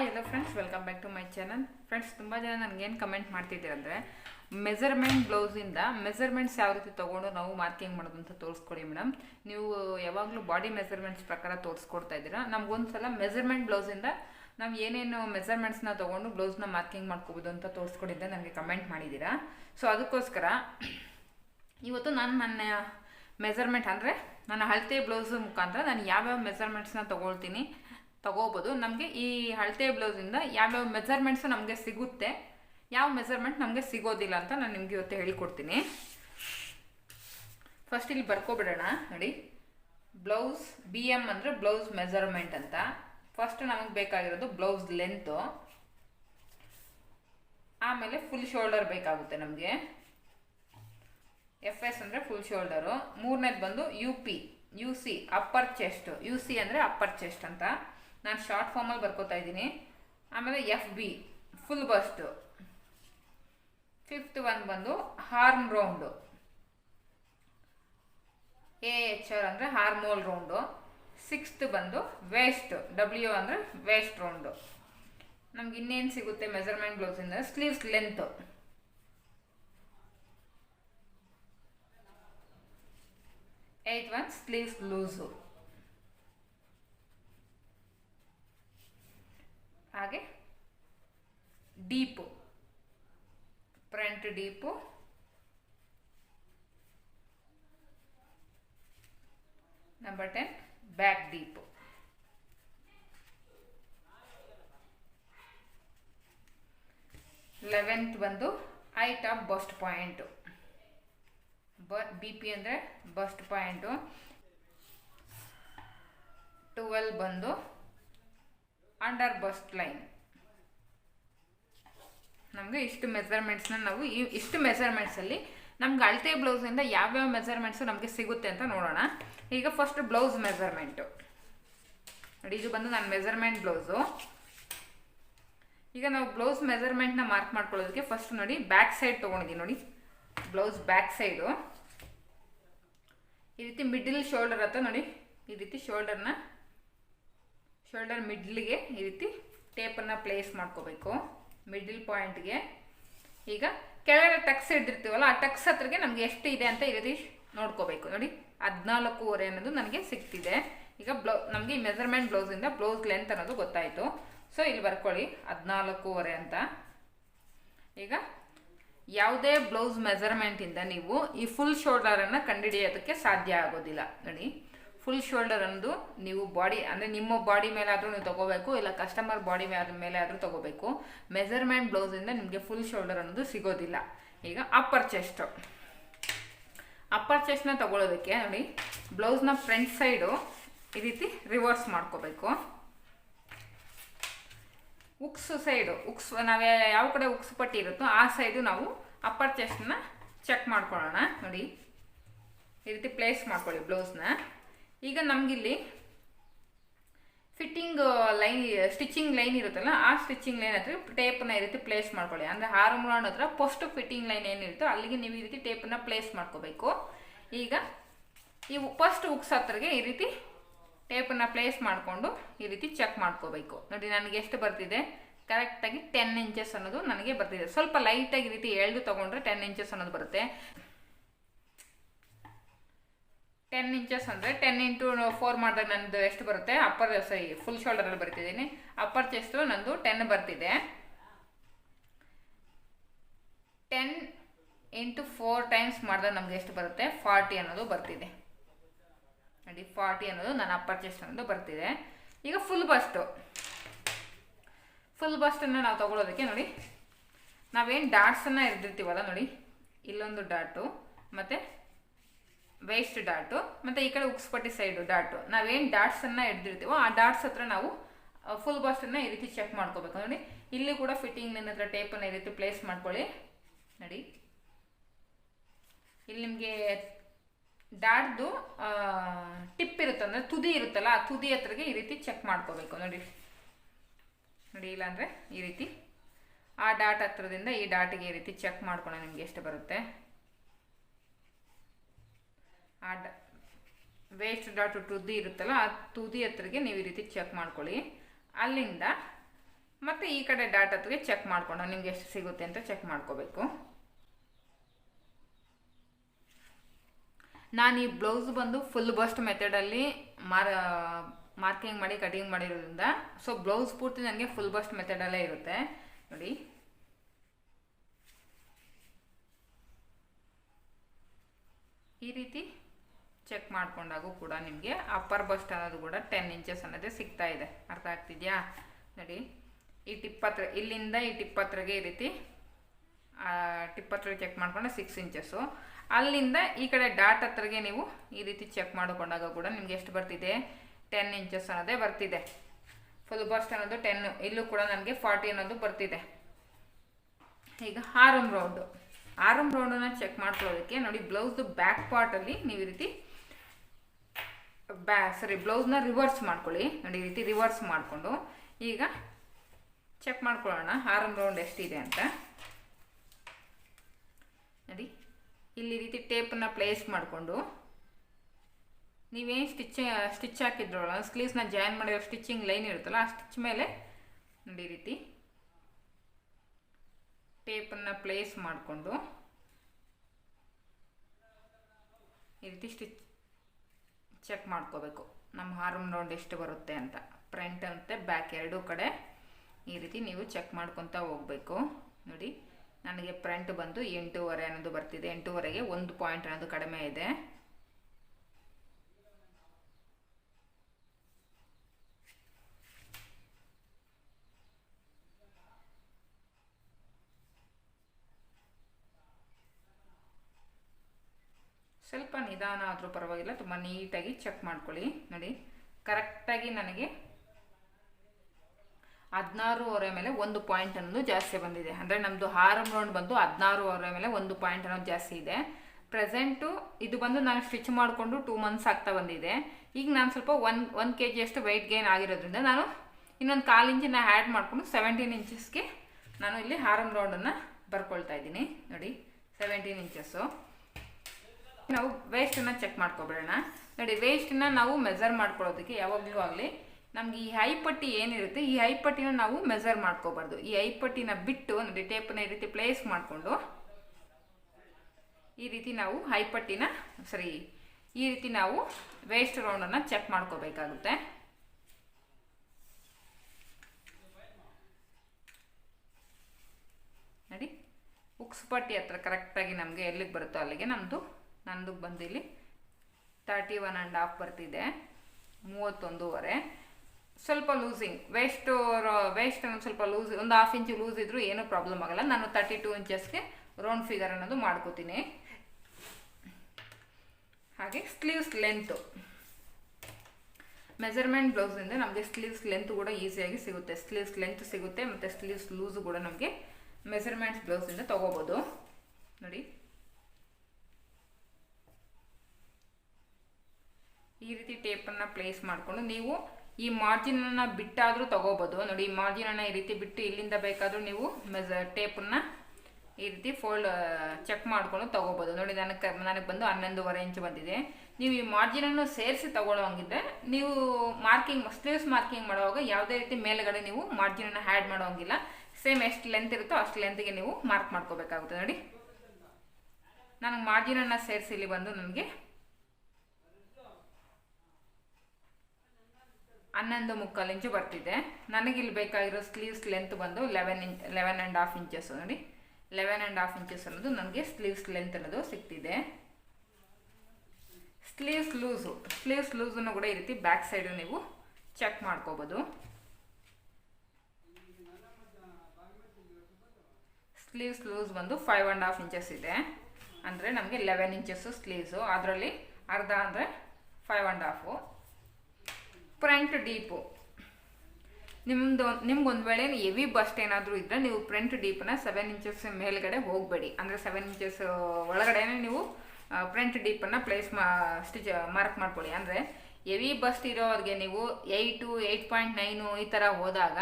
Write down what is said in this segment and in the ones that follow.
Hi ಎಲ್ಲ friends welcome back to my channel friends ತುಂಬ ಜನ ನನಗೇನು ಕಮೆಂಟ್ ಮಾಡ್ತಿದ್ದೀರಂದರೆ ಮೆಜರ್ಮೆಂಟ್ ಬ್ಲೌಸಿಂದ ಮೆಜರ್ಮೆಂಟ್ಸ್ ಯಾವ ರೀತಿ ತೊಗೊಂಡು ನಾವು ಮಾರ್ಕಿಂಗ್ ಮಾಡೋದು ಅಂತ ತೋರಿಸ್ಕೊಡಿ ಮೇಡಮ್ ನೀವು ಯಾವಾಗಲೂ ಬಾಡಿ ಮೆಜರ್ಮೆಂಟ್ಸ್ ಪ್ರಕಾರ ತೋರಿಸ್ಕೊಡ್ತಾ ಇದ್ದೀರಾ. ನಮ್ಗೊಂದು ಸಲ ಮೆಜರ್ಮೆಂಟ್ ಬ್ಲೌಸಿಂದ ನಾವು ಏನೇನು ಮೆಜರ್ಮೆಂಟ್ಸ್ನ ತೊಗೊಂಡು ಬ್ಲೌಸ್ನ ಮಾರ್ಕಿಂಗ್ ಮಾಡ್ಕೋಬೋದು ಅಂತ ತೋರಿಸ್ಕೊಡಿದ್ದೆ ನನಗೆ ಕಮೆಂಟ್ ಮಾಡಿದ್ದೀರಾ. ಸೊ ಅದಕ್ಕೋಸ್ಕರ ಇವತ್ತು ನಾನು ನನ್ನ ಮೆಜರ್ಮೆಂಟ್ ಅಂದರೆ, ನನ್ನ ಅಳತೆ ಬ್ಲೌಸ್ ಮುಖಾಂತರ ನಾನು ಯಾವ್ಯಾವ ಮೆಜರ್ಮೆಂಟ್ಸ್ನ ತೊಗೊಳ್ತೀನಿ ತಗೋಬೋದು. ನಮಗೆ ಈ ಹಳತೆ ಬ್ಲೌಸಿಂದ ಯಾವ್ಯಾವ ಮೆಜರ್ಮೆಂಟ್ಸು ನಮಗೆ ಸಿಗುತ್ತೆ, ಯಾವ ಮೆಜರ್ಮೆಂಟ್ ನಮಗೆ ಸಿಗೋದಿಲ್ಲ ಅಂತ ನಾನು ನಿಮಗೆ ಇವತ್ತು ಹೇಳಿಕೊಡ್ತೀನಿ. ಫಸ್ಟ್ ಇಲ್ಲಿ ಬರ್ಕೊಬಿಡೋಣ, ನೋಡಿ. ಬ್ಲೌಸ್ ಬಿ ಎಂ ಅಂದರೆ ಬ್ಲೌಸ್ ಮೆಜರ್ಮೆಂಟ್ ಅಂತ. ಫಸ್ಟ್ ನಮಗೆ ಬೇಕಾಗಿರೋದು ಬ್ಲೌಸ್ ಲೆಂತು ಆಮೇಲೆ ಫುಲ್ ಶೋಲ್ಡರ್ ಬೇಕಾಗುತ್ತೆ ನಮಗೆ. ಎಫ್ ಎಸ್ ಅಂದರೆ ಫುಲ್ ಶೋಲ್ಡರು ಮೂರನೇದು ಬಂದು U P U C upper chest U C ಅಂದರೆ ಅಪ್ಪರ್ ಚೆಸ್ಟ್ ಅಂತ. ನಾನು ಶಾರ್ಟ್ ಫಾರ್ಮಲ್ಲಿ ಬರ್ಕೋತಾ ಇದ್ದೀನಿ. ಆಮೇಲೆ F B full bust fifth one ಬಂದು arm round A H R ಅಂದರೆ ಹಾರ್ಮೋಲ್ ರೌಂಡು ಸಿಕ್ಸ್ತ್ ಬಂದು ವೇಸ್ಟ್ ಡಬ್ಲ್ಯೂ ಅಂದರೆ ವೇಸ್ಟ್ ರೌಂಡು ನಮ್ಗೆ ಇನ್ನೇನು ಸಿಗುತ್ತೆ measurement ಬ್ಲೌಸಿಂದ sleeves length eight one sleeves loose ಹಾಗೆ deep. Front deep. Number ten back deep. Eleventh ಬಂದು ಐಟ್ of bust point ಬ ಬಿ ಪಿ ಅಂದರೆ ಬಸ್ಟ್ ಪಾಯಿಂಟು ಟುವೆಲ್ ಬಂದು ಅಂಡರ್ ಬಸ್ಟ್ ಲೈನ್. ನಮಗೆ ಇಷ್ಟು ಮೆಸರ್ಮೆಂಟ್ಸ್ನ ನಾವು ಈ ಇಷ್ಟು ಮೆಸರ್ಮೆಂಟ್ಸಲ್ಲಿ ನಮ್ಗೆ ಅಳತೆ ಬ್ಲೌಸಿಂದ ಯಾವ್ಯಾವ ಮೆಸರ್ಮೆಂಟ್ಸು ನಮಗೆ ಸಿಗುತ್ತೆ ಅಂತ ನೋಡೋಣ. ಈಗ ಫಸ್ಟ್ ಬ್ಲೌಸ್ ಮೆಸರ್ಮೆಂಟು ನೋಡಿ, ಇದು ಬಂದು ನನ್ನ ಮೆಸರ್ಮೆಂಟ್ ಬ್ಲೌಸು ಈಗ ನಾವು ಬ್ಲೌಸ್ ಮೆಸರ್ಮೆಂಟ್ನ ಮಾರ್ಕ್ ಮಾಡ್ಕೊಳ್ಳೋದಕ್ಕೆ ಫಸ್ಟ್ ನೋಡಿ ಬ್ಯಾಕ್ ಸೈಡ್ ತೊಗೊಂಡಿದ್ದೀನಿ ನೋಡಿ. ಬ್ಲೌಸ್ ಬ್ಯಾಕ್ ಸೈಡು ಈ ರೀತಿ ಮಿಡಿಲ್ ಶೋಲ್ಡರ್ ಹತ್ರ ನೋಡಿ, ಈ ರೀತಿ ಶೋಲ್ಡರ್ನ ಶೋಲ್ಡರ್ ಮಿಡ್ಲಿಗೆ ಈ ರೀತಿ ಟೇಪನ್ನು ಪ್ಲೇಸ್ ಮಾಡ್ಕೋಬೇಕು. ಮಿಡ್ಲ್ ಪಾಯಿಂಟ್ಗೆ ಈಗ ಕೆಳಗಡೆ ಟಕ್ಸ್ ಹಿಡ್ದಿರ್ತೀವಲ್ಲ, ಆ ಟಕ್ಸ್ ಹತ್ರಗೆ ನಮಗೆ ಎಷ್ಟು ಇದೆ ಅಂತ ಈ ರೀತಿ ನೋಡ್ಕೋಬೇಕು. ನೋಡಿ, ಹದಿನಾಲ್ಕೂವರೆ ಅನ್ನೋದು ನನಗೆ ಸಿಕ್ತಿದೆ ಈಗ ಬ್ಲೌ, ನಮಗೆ ಈ ಮೆಸರ್ಮೆಂಟ್ ಬ್ಲೌಸಿಂದ ಬ್ಲೌಸ್ ಲೆಂತ್ ಅನ್ನೋದು ಗೊತ್ತಾಯಿತು. ಸೊ ಇಲ್ಲಿ ಬರ್ಕೊಳ್ಳಿ, ಹದಿನಾಲ್ಕೂವರೆ ಅಂತ. ಈಗ ಯಾವುದೇ ಬ್ಲೌಸ್ ಮೆಸರ್ಮೆಂಟಿಂದ ನೀವು ಈ ಫುಲ್ ಶೋಲ್ಡರನ್ನು ಕಂಡುಹಿಡಿಯೋದಕ್ಕೆ ಸಾಧ್ಯ ಆಗೋದಿಲ್ಲ. ನೋಡಿ ಫುಲ್ ಶೋಲ್ಡರ್ ಅನ್ನೋದು ನೀವು ಬಾಡಿ, ಅಂದರೆ ನಿಮ್ಮ ಬಾಡಿ ಮೇಲೆ ಆದರೂ ನೀವು ತೊಗೋಬೇಕು, ಇಲ್ಲ ಕಸ್ಟಮರ್ ಬಾಡಿ ಮೇಲೆ ಆದರೂ ತೊಗೋಬೇಕು. ಮೆಜರ್ಮೆಂಟ್ ಬ್ಲೌಸಿಂದ ನಿಮಗೆ ಫುಲ್ ಶೋಲ್ಡರ್ ಅನ್ನೋದು ಸಿಗೋದಿಲ್ಲ. ಈಗ ಅಪ್ಪರ್ ಚೆಸ್ಟು ಅಪ್ಪರ್ ಚೆಸ್ಟ್ನ ತೊಗೊಳೋದಕ್ಕೆ ನೋಡಿ ಬ್ಲೌಸ್ನ ಫ್ರಂಟ್ ಸೈಡು ಈ ರೀತಿ ರಿವರ್ಸ್ ಮಾಡ್ಕೋಬೇಕು. ಉಕ್ಸ್ ಸೈಡು ಉಕ್ಸ್ ನಾವು ಯಾವ ಕಡೆ ಉಕ್ಸ್ ಪಟ್ಟಿ ಇರುತ್ತೋ ಆ ಸೈಡು ನಾವು ಅಪ್ಪರ್ ಚೆಸ್ಟ್ನ ಚೆಕ್ ಮಾಡ್ಕೊಳ್ಳೋಣ. ನೋಡಿ, ಈ ರೀತಿ ಪ್ಲೇಸ್ ಮಾಡ್ಕೊಳ್ಳಿ ಬ್ಲೌಸ್ನ ಈಗ ನಮಗಿಲ್ಲಿ ಫಿಟ್ಟಿಂಗ್ ಲೈನ್ ಸ್ಟಿಚಿಂಗ್ ಲೈನ್ ಇರುತ್ತಲ್ಲ, ಆ ಸ್ಟಿಚಿಂಗ್ ಲೈನ್ ಹತ್ರ ಟೇಪನ್ನ ಈ ರೀತಿ ಪ್ಲೇಸ್ ಮಾಡ್ಕೊಳ್ಳಿ. ಅಂದರೆ ಹಾರ್ಮೋನ್ ಹತ್ರ ಫಸ್ಟ್ ಫಿಟ್ಟಿಂಗ್ ಲೈನ್ ಏನಿರುತ್ತೋ ಅಲ್ಲಿಗೆ ನೀವು ಈ ರೀತಿ ಟೇಪನ್ನು ಪ್ಲೇಸ್ ಮಾಡ್ಕೋಬೇಕು. ಈಗ ಈ ಫಸ್ಟ್ ಉಕ್ಸ್ ಹತ್ರಗೆ ಈ ರೀತಿ ಟೇಪನ್ನು ಪ್ಲೇಸ್ ಮಾಡಿಕೊಂಡು ಈ ರೀತಿ ಚೆಕ್ ಮಾಡ್ಕೋಬೇಕು. ನೋಡಿ, ನನಗೆ ಎಷ್ಟು ಬರ್ತಿದೆ? ಕರೆಕ್ಟಾಗಿ ಟೆನ್ ಇಂಚಸ್ ಅನ್ನೋದು ನನಗೆ ಬರ್ತಿದೆ. ಸ್ವಲ್ಪ ಲೈಟಾಗಿ ಈ ರೀತಿ ಎಳೆದು ತೊಗೊಂಡ್ರೆ ಟೆನ್ ಇಂಚಸ್ ಅನ್ನೋದು ಬರುತ್ತೆ. ಟೆನ್ ಇಂಚಸ್ ಅಂದರೆ ಟೆನ್ ಇಂಟು ಫೋರ್ ಮಾಡಿದಾಗ ನಂದು ಎಷ್ಟು ಬರುತ್ತೆ? ಅಪ್ಪರ್ ಸರಿ ಫುಲ್ ಶೋಲ್ಡರಲ್ಲಿ ಬರ್ತಿದ್ದೀನಿ. ಅಪ್ಪರ್ ಚೆಸ್ಟು ನಂದು ಟೆನ್ ಬರ್ತಿದೆ. ಟೆನ್ ಇಂಟು ಫೋರ್ ಟೈಮ್ಸ್ ಮಾಡಿದಾಗ ನಮ್ಗೆ ಎಷ್ಟು ಬರುತ್ತೆ? ಫಾರ್ಟಿ ಅನ್ನೋದು ಬರ್ತಿದೆ. ನೋಡಿ ಫಾರ್ಟಿ ಅನ್ನೋದು ನನ್ನ ಅಪ್ಪರ್ ಚೆಸ್ಟ್ ಅನ್ನೋದು ಬರ್ತಿದೆ. ಈಗ ಫುಲ್ ಬಸ್ಟು ಫುಲ್ ಬಸ್ಟನ್ನು ನಾವು ತೊಗೊಳೋದಕ್ಕೆ ನೋಡಿ. ನಾವೇನು ಡಾಟ್ಸನ್ನು ಇರ್ದಿರ್ತೀವಲ್ಲ ನೋಡಿ. ಇಲ್ಲೊಂದು ಡಾಟು ಮತ್ತು ವೇಸ್ಟ್ ಡಾಟು, ಮತ್ತು ಈ ಕಡೆ ಉಕ್ಸ್ಪಟ್ಟಿ ಸೈಡು ಡಾಟು. ನಾವೇನು ಡಾಟ್ಸನ್ನು ಹಿಡ್ದಿರ್ತೀವೋ ಆ ಡಾಟ್ಸ್ ಹತ್ರ ನಾವು ಫುಲ್ ಬಸ್ಟನ್ನು ಈ ರೀತಿ ಚೆಕ್ ಮಾಡ್ಕೋಬೇಕು. ನೋಡಿ, ಇಲ್ಲಿ ಕೂಡ ಫಿಟ್ಟಿಂಗ್ ನನ್ನ ಹತ್ರ ಟೇಪನ್ನು ಈ ರೀತಿ ಪ್ಲೇಸ್ ಮಾಡ್ಕೊಳ್ಳಿ. ನೋಡಿ. ಇಲ್ಲಿ ನಿಮಗೆ ಡಾಟ್ದು ಟಿಪ್ ಇರುತ್ತೆ ಅಂದರೆ ತುದಿ ಇರುತ್ತಲ್ಲ, ಆ ತುದಿ ಹತ್ರಗೆ ಈ ರೀತಿ ಚೆಕ್ ಮಾಡ್ಕೋಬೇಕು. ನೋಡಿ. ನೋಡಿ, ಇಲ್ಲಾಂದರೆ ಈ ರೀತಿ. ಆ ಡಾಟ್ ಹತ್ರದಿಂದ ಈ ಡಾಟಿಗೆ ಈ ರೀತಿ ಚೆಕ್ ಮಾಡ್ಕೊಳ್ಳೋಣ ನಿಮಗೆ ಎಷ್ಟು ಬರುತ್ತೆ. ಆ ಡ ವೇಸ್ಟ್ ಡಾಟ್ ತುದಿ ಇರುತ್ತಲ್ಲ, ಆ ತುದಿ ಹತ್ರಗೆ ನೀವು ಈ ರೀತಿ ಚೆಕ್ ಮಾಡ್ಕೊಳ್ಳಿ. ಅಲ್ಲಿಂದ ಮತ್ತು ಈ ಕಡೆ ಡಾಟ್ ಹತ್ತಿಗೆ ಚೆಕ್ ಮಾಡ್ಕೊಂಡು, ನಿಮ್ಗೆ ಎಷ್ಟು ಸಿಗುತ್ತೆ ಅಂತ ಚೆಕ್ ಮಾಡ್ಕೋಬೇಕು. ನಾನು ಈ ಬ್ಲೌಸ್ ಬಂದು ಫುಲ್ ಬಸ್ಟ್ ಮೆಥಡಲ್ಲಿ ಮಾರ್ ಮಾರ್ಕಿಂಗ್ ಮಾಡಿ ಕಟಿಂಗ್ ಮಾಡಿರೋದ್ರಿಂದ ಸೊ ಬ್ಲೌಸ್ ಪೂರ್ತಿ ನನಗೆ ಫುಲ್ ಬಸ್ಟ್ ಮೆಥಡಲ್ಲೇ ಇರುತ್ತೆ. ನೋಡಿ. ಈ ರೀತಿ ಚೆಕ್ ಮಾಡ್ಕೊಂಡಾಗೂ ಕೂಡ ನಿಮಗೆ ಅಪ್ಪರ್ ಬಸ್ಟ್ ಅನ್ನೋದು ಕೂಡ ಟೆನ್ ಇಂಚಸ್ ಅನ್ನೋದೇ ಸಿಗ್ತಾ ಇದೆ. ಅರ್ಥ ಆಗ್ತಿದೆಯಾ? ನೋಡಿ, ಈ ಟಿಪ್ಪತ್ರ ಇಲ್ಲಿಂದ ಈ ಟಿಪ್ಪತ್ರಗೆ ಈ ರೀತಿ ಟಿಪ್ಪತ್ರ ಚೆಕ್ ಮಾಡ್ಕೊಂಡ್ರೆ ಸಿಕ್ಸ್ ಇಂಚಸ್ಸು ಅಲ್ಲಿಂದ ಈ ಕಡೆ ಡಾಟ್ ಹತ್ರಗೆ ನೀವು ಈ ರೀತಿ ಚೆಕ್ ಮಾಡಿಕೊಂಡಾಗ ಕೂಡ ನಿಮ್ಗೆ ಎಷ್ಟು ಬರ್ತಿದೆ? ಟೆನ್ ಇಂಚಸ್ ಅನ್ನೋದೇ ಬರ್ತಿದೆ. ಫುಲ್ ಬಸ್ಟ್ ಅನ್ನೋದು ಟೆನ್ ಇಲ್ಲೂ ಕೂಡ ನನಗೆ ಫಾರ್ಟಿ ಅನ್ನೋದು ಬರ್ತಿದೆ. ಈಗ ಆರಮ್ ರೌಂಡು ಆರಮ್ ರೌಂಡನ್ನು ಚೆಕ್ ಮಾಡ್ಕೊಳ್ಳೋದಕ್ಕೆ ನೋಡಿ ಬ್ಲೌಸ್ದು ಬ್ಯಾಕ್ ಪಾರ್ಟಲ್ಲಿ ನೀವು ಈ ರೀತಿ ಬ್ಯಾ ಸರಿ, ಬ್ಲೌಸ್ನ ರಿವರ್ಸ್ ಮಾಡ್ಕೊಳ್ಳಿ. ನೋಡಿ, ಈ ರೀತಿ ರಿವರ್ಸ್ ಮಾಡಿಕೊಂಡು ಈಗ ಚೆಕ್ ಮಾಡ್ಕೊಳ್ಳೋಣ ಆರಮ್ ರೌಂಡ್ ಎಷ್ಟಿದೆ ಅಂತ. ನೋಡಿ, ಇಲ್ಲಿ ರೀತಿ ಟೇಪನ್ನು ಪ್ಲೇಸ್ ಮಾಡಿಕೊಂಡು ನೀವೇನು ಸ್ಟಿಚ್ ಸ್ಟಿಚ್ ಹಾಕಿದ್ರಲ್ಲ ಸ್ಲೀವ್ಸ್ನ ಜಾಯಿನ್ ಮಾಡಿರೋ ಸ್ಟಿಚಿಂಗ್ ಲೈನ್ ಇರುತ್ತಲ್ಲ, ಆ ಸ್ಟಿಚ್ ಮೇಲೆ ನೋಡಿ ಈ ರೀತಿ ಟೇಪನ್ನು ಪ್ಲೇಸ್ ಮಾಡಿಕೊಂಡು ಈ ರೀತಿ ಸ್ಟಿಚ್ ಚೆಕ್ ಮಾಡ್ಕೋಬೇಕು. ನಮ್ಮ ಹಾರ್ಮ್ ರೌಂಡ್ ಎಷ್ಟು ಬರುತ್ತೆ ಅಂತ. ಫ್ರಂಟ್ ಮತ್ತು ಬ್ಯಾಕ್ ಎರಡೂ ಕಡೆ ಈ ರೀತಿ ನೀವು ಚೆಕ್ ಮಾಡ್ಕೊತಾ ಹೋಗಬೇಕು. ನೋಡಿ, ನನಗೆ ಫ್ರಂಟ್ ಬಂದು ಎಂಟೂವರೆ ಅನ್ನೋದು ಬರ್ತಿದೆ. ಎಂಟೂವರೆಗೆ ಒಂದು ಪಾಯಿಂಟ್ ಅನ್ನೋದು ಕಡಿಮೆ ಇದೆ. ಸ್ವಲ್ಪ ನಿಧಾನ ಆದರೂ ಪರವಾಗಿಲ್ಲ, ತುಂಬ ನೀಟಾಗಿ ಚೆಕ್ ಮಾಡ್ಕೊಳ್ಳಿ. ನೋಡಿ ಕರೆಕ್ಟಾಗಿ ನನಗೆ ಹದಿನಾರೂವರೆ ಮೇಲೆ ಒಂದು ಪಾಯಿಂಟ್ ಅನ್ನೋದು ಜಾಸ್ತಿ ಬಂದಿದೆ. ಅಂದರೆ ನಮ್ಮದು ಹಾರಮ್ ರೌಂಡ್ ಬಂದು ಹದಿನಾರೂವರೆ ಮೇಲೆ ಒಂದು ಪಾಯಿಂಟ್ ಅನ್ನೋದು ಜಾಸ್ತಿ ಇದೆ. ಪ್ರೆಸೆಂಟು ಇದು ಬಂದು ನಾನು ಸ್ಟಿಚ್ ಮಾಡಿಕೊಂಡು ಟೂ ಮಂತ್ಸ್ ಆಗ್ತಾ ಬಂದಿದೆ. ಈಗ ನಾನು ಸ್ವಲ್ಪ ಒನ್ ಒನ್ ಕೆ ಜಿಯಷ್ಟು ವೆಯ್ಟ್ ಗೇನ್ ಆಗಿರೋದ್ರಿಂದ ನಾನು ಇನ್ನೊಂದು ಕಾಲು ಇಂಚಿನ ಆ್ಯಡ್ ಮಾಡಿಕೊಂಡು ಸೆವೆಂಟೀನ್ ಇಂಚಸ್ಗೆ ನಾನು ಇಲ್ಲಿ ಹಾರಮ್ ರೌಂಡನ್ನು ಬರ್ಕೊಳ್ತಾ ಇದ್ದೀನಿ. ನೋಡಿ ಸೆವೆಂಟೀನ್ ಇಂಚಸ್ಸು ನಾವು ವೇಸ್ಟನ್ನು ಚೆಕ್ ಮಾಡ್ಕೊಬಿಡೋಣ. ನೋಡಿ ವೇಸ್ಟನ್ನು ನಾವು ಮೆಸರ್ ಮಾಡ್ಕೊಳ್ಳೋದಕ್ಕೆ ಯಾವಾಗಲೂ ಆಗಲಿ ನಮ್ಗೆ ಈ ಹೈಪಟ್ಟಿ ಏನಿರುತ್ತೆ, ಈ ಹೈಪಟ್ಟಿನ ನಾವು ಮೆಸರ್ ಮಾಡ್ಕೋಬಾರ್ದು. ಈ ಹೈಪಟ್ಟಿನ ಬಿಟ್ಟು, ನೋಡಿ ಟೇಪನ್ನ ಈ ರೀತಿ ಪ್ಲೇಸ್ ಮಾಡಿಕೊಂಡು ಈ ರೀತಿ ನಾವು ಹೈಪಟ್ಟಿನ ಸರಿ ಈ ರೀತಿ ನಾವು ವೇಸ್ಟ್ ರೌಂಡನ್ನು ಚೆಕ್ ಮಾಡ್ಕೋಬೇಕಾಗುತ್ತೆ. ನೋಡಿ ಉಕ್ಸ್ಪಟ್ಟಿ ಹತ್ರ ಕರೆಕ್ಟಾಗಿ ನಮಗೆ ಎಲ್ಲಿಗೆ ಬರುತ್ತೋ ಅಲ್ಲಿಗೆ ನಮ್ಮದು ನಂದು ಬಂದು ಇಲ್ಲಿ ತರ್ಟಿ ಒನ್ ಆ್ಯಂಡ್ ಹಾಫ್ ಬರ್ತಿದೆ. ಮೂವತ್ತೊಂದೂವರೆ. ಸ್ವಲ್ಪ ಲೂಸಿಂಗ್ ವೇಸ್ಟು ವೇಸ್ಟ್ ಒಂದು ಸ್ವಲ್ಪ ಲೂಸ್ ಒಂದು ಹಾಫ್ ಇಂಚು ಲೂಸ್ ಇದ್ದರೂ ಏನೂ ಪ್ರಾಬ್ಲಮ್ ಆಗಲ್ಲ. ನಾನು ತರ್ಟಿ ಟೂ ಇಂಚಸ್ಗೆ ರೌಂಡ್ ಫಿಗರ್ ಅನ್ನೋದು ಮಾಡ್ಕೋತೀನಿ. ಹಾಗೆ ಸ್ಲೀವ್ಸ್ ಲೆಂತು ಮೆಜರ್ಮೆಂಟ್ ಬ್ಲೌಸಿಂದ ನಮಗೆ ಸ್ಲೀವ್ಸ್ ಲೆಂತ್ ಕೂಡ ಈಸಿಯಾಗಿ ಸಿಗುತ್ತೆ. ಸ್ಲೀವ್ಸ್ ಲೆಂತ್ ಸಿಗುತ್ತೆ, ಮತ್ತು ಸ್ಲೀವ್ಸ್ ಲೂಸು ಕೂಡ ನಮಗೆ ಮೆಜರ್ಮೆಂಟ್ಸ್ ಬ್ಲೌಸಿಂದ ತೊಗೋಬೋದು. ನೋಡಿ. ಈ ರೀತಿ ಟೇಪನ್ನು ಪ್ಲೇಸ್ ಮಾಡಿಕೊಂಡು ನೀವು ಈ ಮಾರ್ಜಿನನ್ನು ಬಿಟ್ಟಾದರೂ ತೊಗೋಬೋದು. ನೋಡಿ, ಈ ಮಾರ್ಜಿನನ್ನು ಈ ರೀತಿ ಬಿಟ್ಟು ಇಲ್ಲಿಂದ ಬೇಕಾದರೂ ನೀವು ಮೆಜ ಟೇಪನ್ನು ಈ ರೀತಿ ಫೋಲ್ಡ್ ಚೆಕ್ ಮಾಡ್ಕೊಂಡು ತೊಗೋಬೋದು. ನೋಡಿ, ನನಗೆ ನನಗೆ ಬಂದು ಹನ್ನೊಂದುವರೆ ಇಂಚ್ ಬಂದಿದೆ. ನೀವು ಈ ಮಾರ್ಜಿನನ್ನು ಸೇರಿಸಿ ತಗೊಳ್ಳೋ ಹಂಗಿದ್ರೆ ನೀವು ಮಾರ್ಕಿಂಗ್ ಸ್ಲೀವ್ಸ್ ಮಾರ್ಕಿಂಗ್ ಮಾಡುವಾಗ ಯಾವುದೇ ರೀತಿ ಮೇಲುಗಡೆ ನೀವು ಮಾರ್ಜಿನನ್ನು ಆ್ಯಡ್ ಮಾಡೋ ಹಂಗಿಲ್ಲ. ಸೇಮ್ ಎಷ್ಟು ಲೆಂತ್ ಇರುತ್ತೋ ಅಷ್ಟು ಲೆಂತ್ಗೆ ನೀವು ಮಾರ್ಕ್ ಮಾಡ್ಕೋಬೇಕಾಗುತ್ತೆ. ನೋಡಿ, ನನಗೆ ಮಾರ್ಜಿನನ್ನು ಸೇರಿಸಿ ಇಲ್ಲಿ ಬಂದು ನನಗೆ ಹನ್ನೊಂದು ಮುಕ್ಕಾಲು ಇಂಚು ಬರ್ತಿದೆ. ನನಗಿಲ್ಲಿ ಬೇಕಾಗಿರೋ ಸ್ಲೀವ್ಸ್ ಲೆಂತ್ ಬಂದು eleven inch eleven and half inches ನೋಡಿ. ಲೆವೆನ್ ಆ್ಯಂಡ್ ಹಾಫ್ ಇಂಚಸ್ ಅನ್ನೋದು ನನಗೆ ಸ್ಲೀವ್ಸ್ ಲೆಂತ್ ಅನ್ನೋದು ಸಿಗ್ತಿದೆ. ಸ್ಲೀವ್ಸ್ ಲೂಸು ಸ್ಲೀವ್ಸ್ ಲೂಸನ್ನು ಕೂಡ ಈ ರೀತಿ ಬ್ಯಾಕ್ ಸೈಡು ನೀವು ಚೆಕ್ ಮಾಡ್ಕೋಬೋದು. ಸ್ಲೀವ್ಸ್ ಲೂಸ್ ಬಂದು ಫೈವ್ ಆ್ಯಂಡ್ ಹಾಫ್ ಇಂಚಸ್ ಇದೆ. ಅಂದರೆ ನಮಗೆ ಲೆವೆನ್ ಇಂಚಸ್ಸು ಸ್ಲೀವ್ಸು ಅದರಲ್ಲಿ ಅರ್ಧ ಅಂದರೆ five and half front deep ನಿಮ್ಮದು ನಿಮ್ಗೊಂದು ವೇಳೆ ಎವಿ ಬಸ್ಟ್ ಏನಾದರೂ ಇದ್ದರೆ ನೀವು ಪ್ರಂಟ್ ಡೀಪನ್ನ ಸೆವೆನ್ ಇಂಚಸ್ ಮೇಲ್ಗಡೆ ಹೋಗಬೇಡಿ. ಅಂದರೆ ಸೆವೆನ್ ಇಂಚಸ್ ಒಳಗಡೆನೇ ನೀವು ಪ್ರಂಟ್ ಡೀಪನ್ನು ಪ್ಲೇಸ್ ಮಾ ಸ್ಟಿಚ್ ಮಾರ್ಕ್ ಮಾಡ್ಕೊಳ್ಳಿ. ಅಂದರೆ ಎವಿ ಬಸ್ಟ್ ಇರೋರಿಗೆ ನೀವು ಏಯ್ಟು ಏಯ್ಟ್ ಪಾಯಿಂಟ್ ನೈನು ಈ ಥರ ಹೋದಾಗ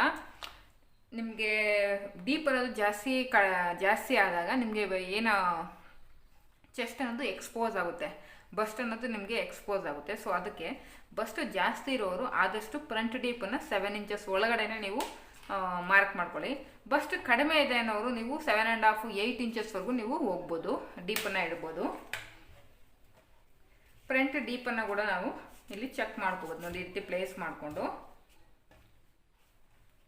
ನಿಮಗೆ ಡೀಪ್ ಅನ್ನೋದು ಜಾಸ್ತಿ ಕ ಜಾಸ್ತಿ ಆದಾಗ ನಿಮಗೆ ಏನು ಚೆಸ್ಟ್ ಅನ್ನೋದು ಎಕ್ಸ್ಪೋಸ್ ಆಗುತ್ತೆ. ಬಸ್ಟ್ ಅನ್ನೋದು ನಿಮಗೆ ಎಕ್ಸ್ಪೋಸ್ ಆಗುತ್ತೆ. ಸೊ ಅದಕ್ಕೆ ಬಸ್ಟ್ ಜಾಸ್ತಿ ಇರೋರು ಆದಷ್ಟು ಫ್ರಂಟ್ ಡೀಪನ್ನು ಸೆವೆನ್ ಇಂಚಸ್ ಒಳಗಡೆನೆ ನೀವು ಮಾರ್ಕ್ ಮಾಡ್ಕೊಳ್ಳಿ. ಬಸ್ಟ್ ಕಡಿಮೆ ಇದೆ ಅನ್ನೋರು ನೀವು ಸೆವೆನ್ ಆ್ಯಂಡ್ ಹಾಫ್ ಏಯ್ಟ್ ಇಂಚಸ್ವರೆಗೂ ನೀವು ಹೋಗ್ಬೋದು ಡೀಪನ್ನು ಇಡ್ಬೋದು. ಫ್ರಂಟ್ ಡೀಪನ್ನು ಕೂಡ ನಾವು ಇಲ್ಲಿ ಚೆಕ್ ಮಾಡ್ಕೋಬೋದು. ನೋಡಿ ರೀತಿ ಪ್ಲೇಸ್ ಮಾಡಿಕೊಂಡು.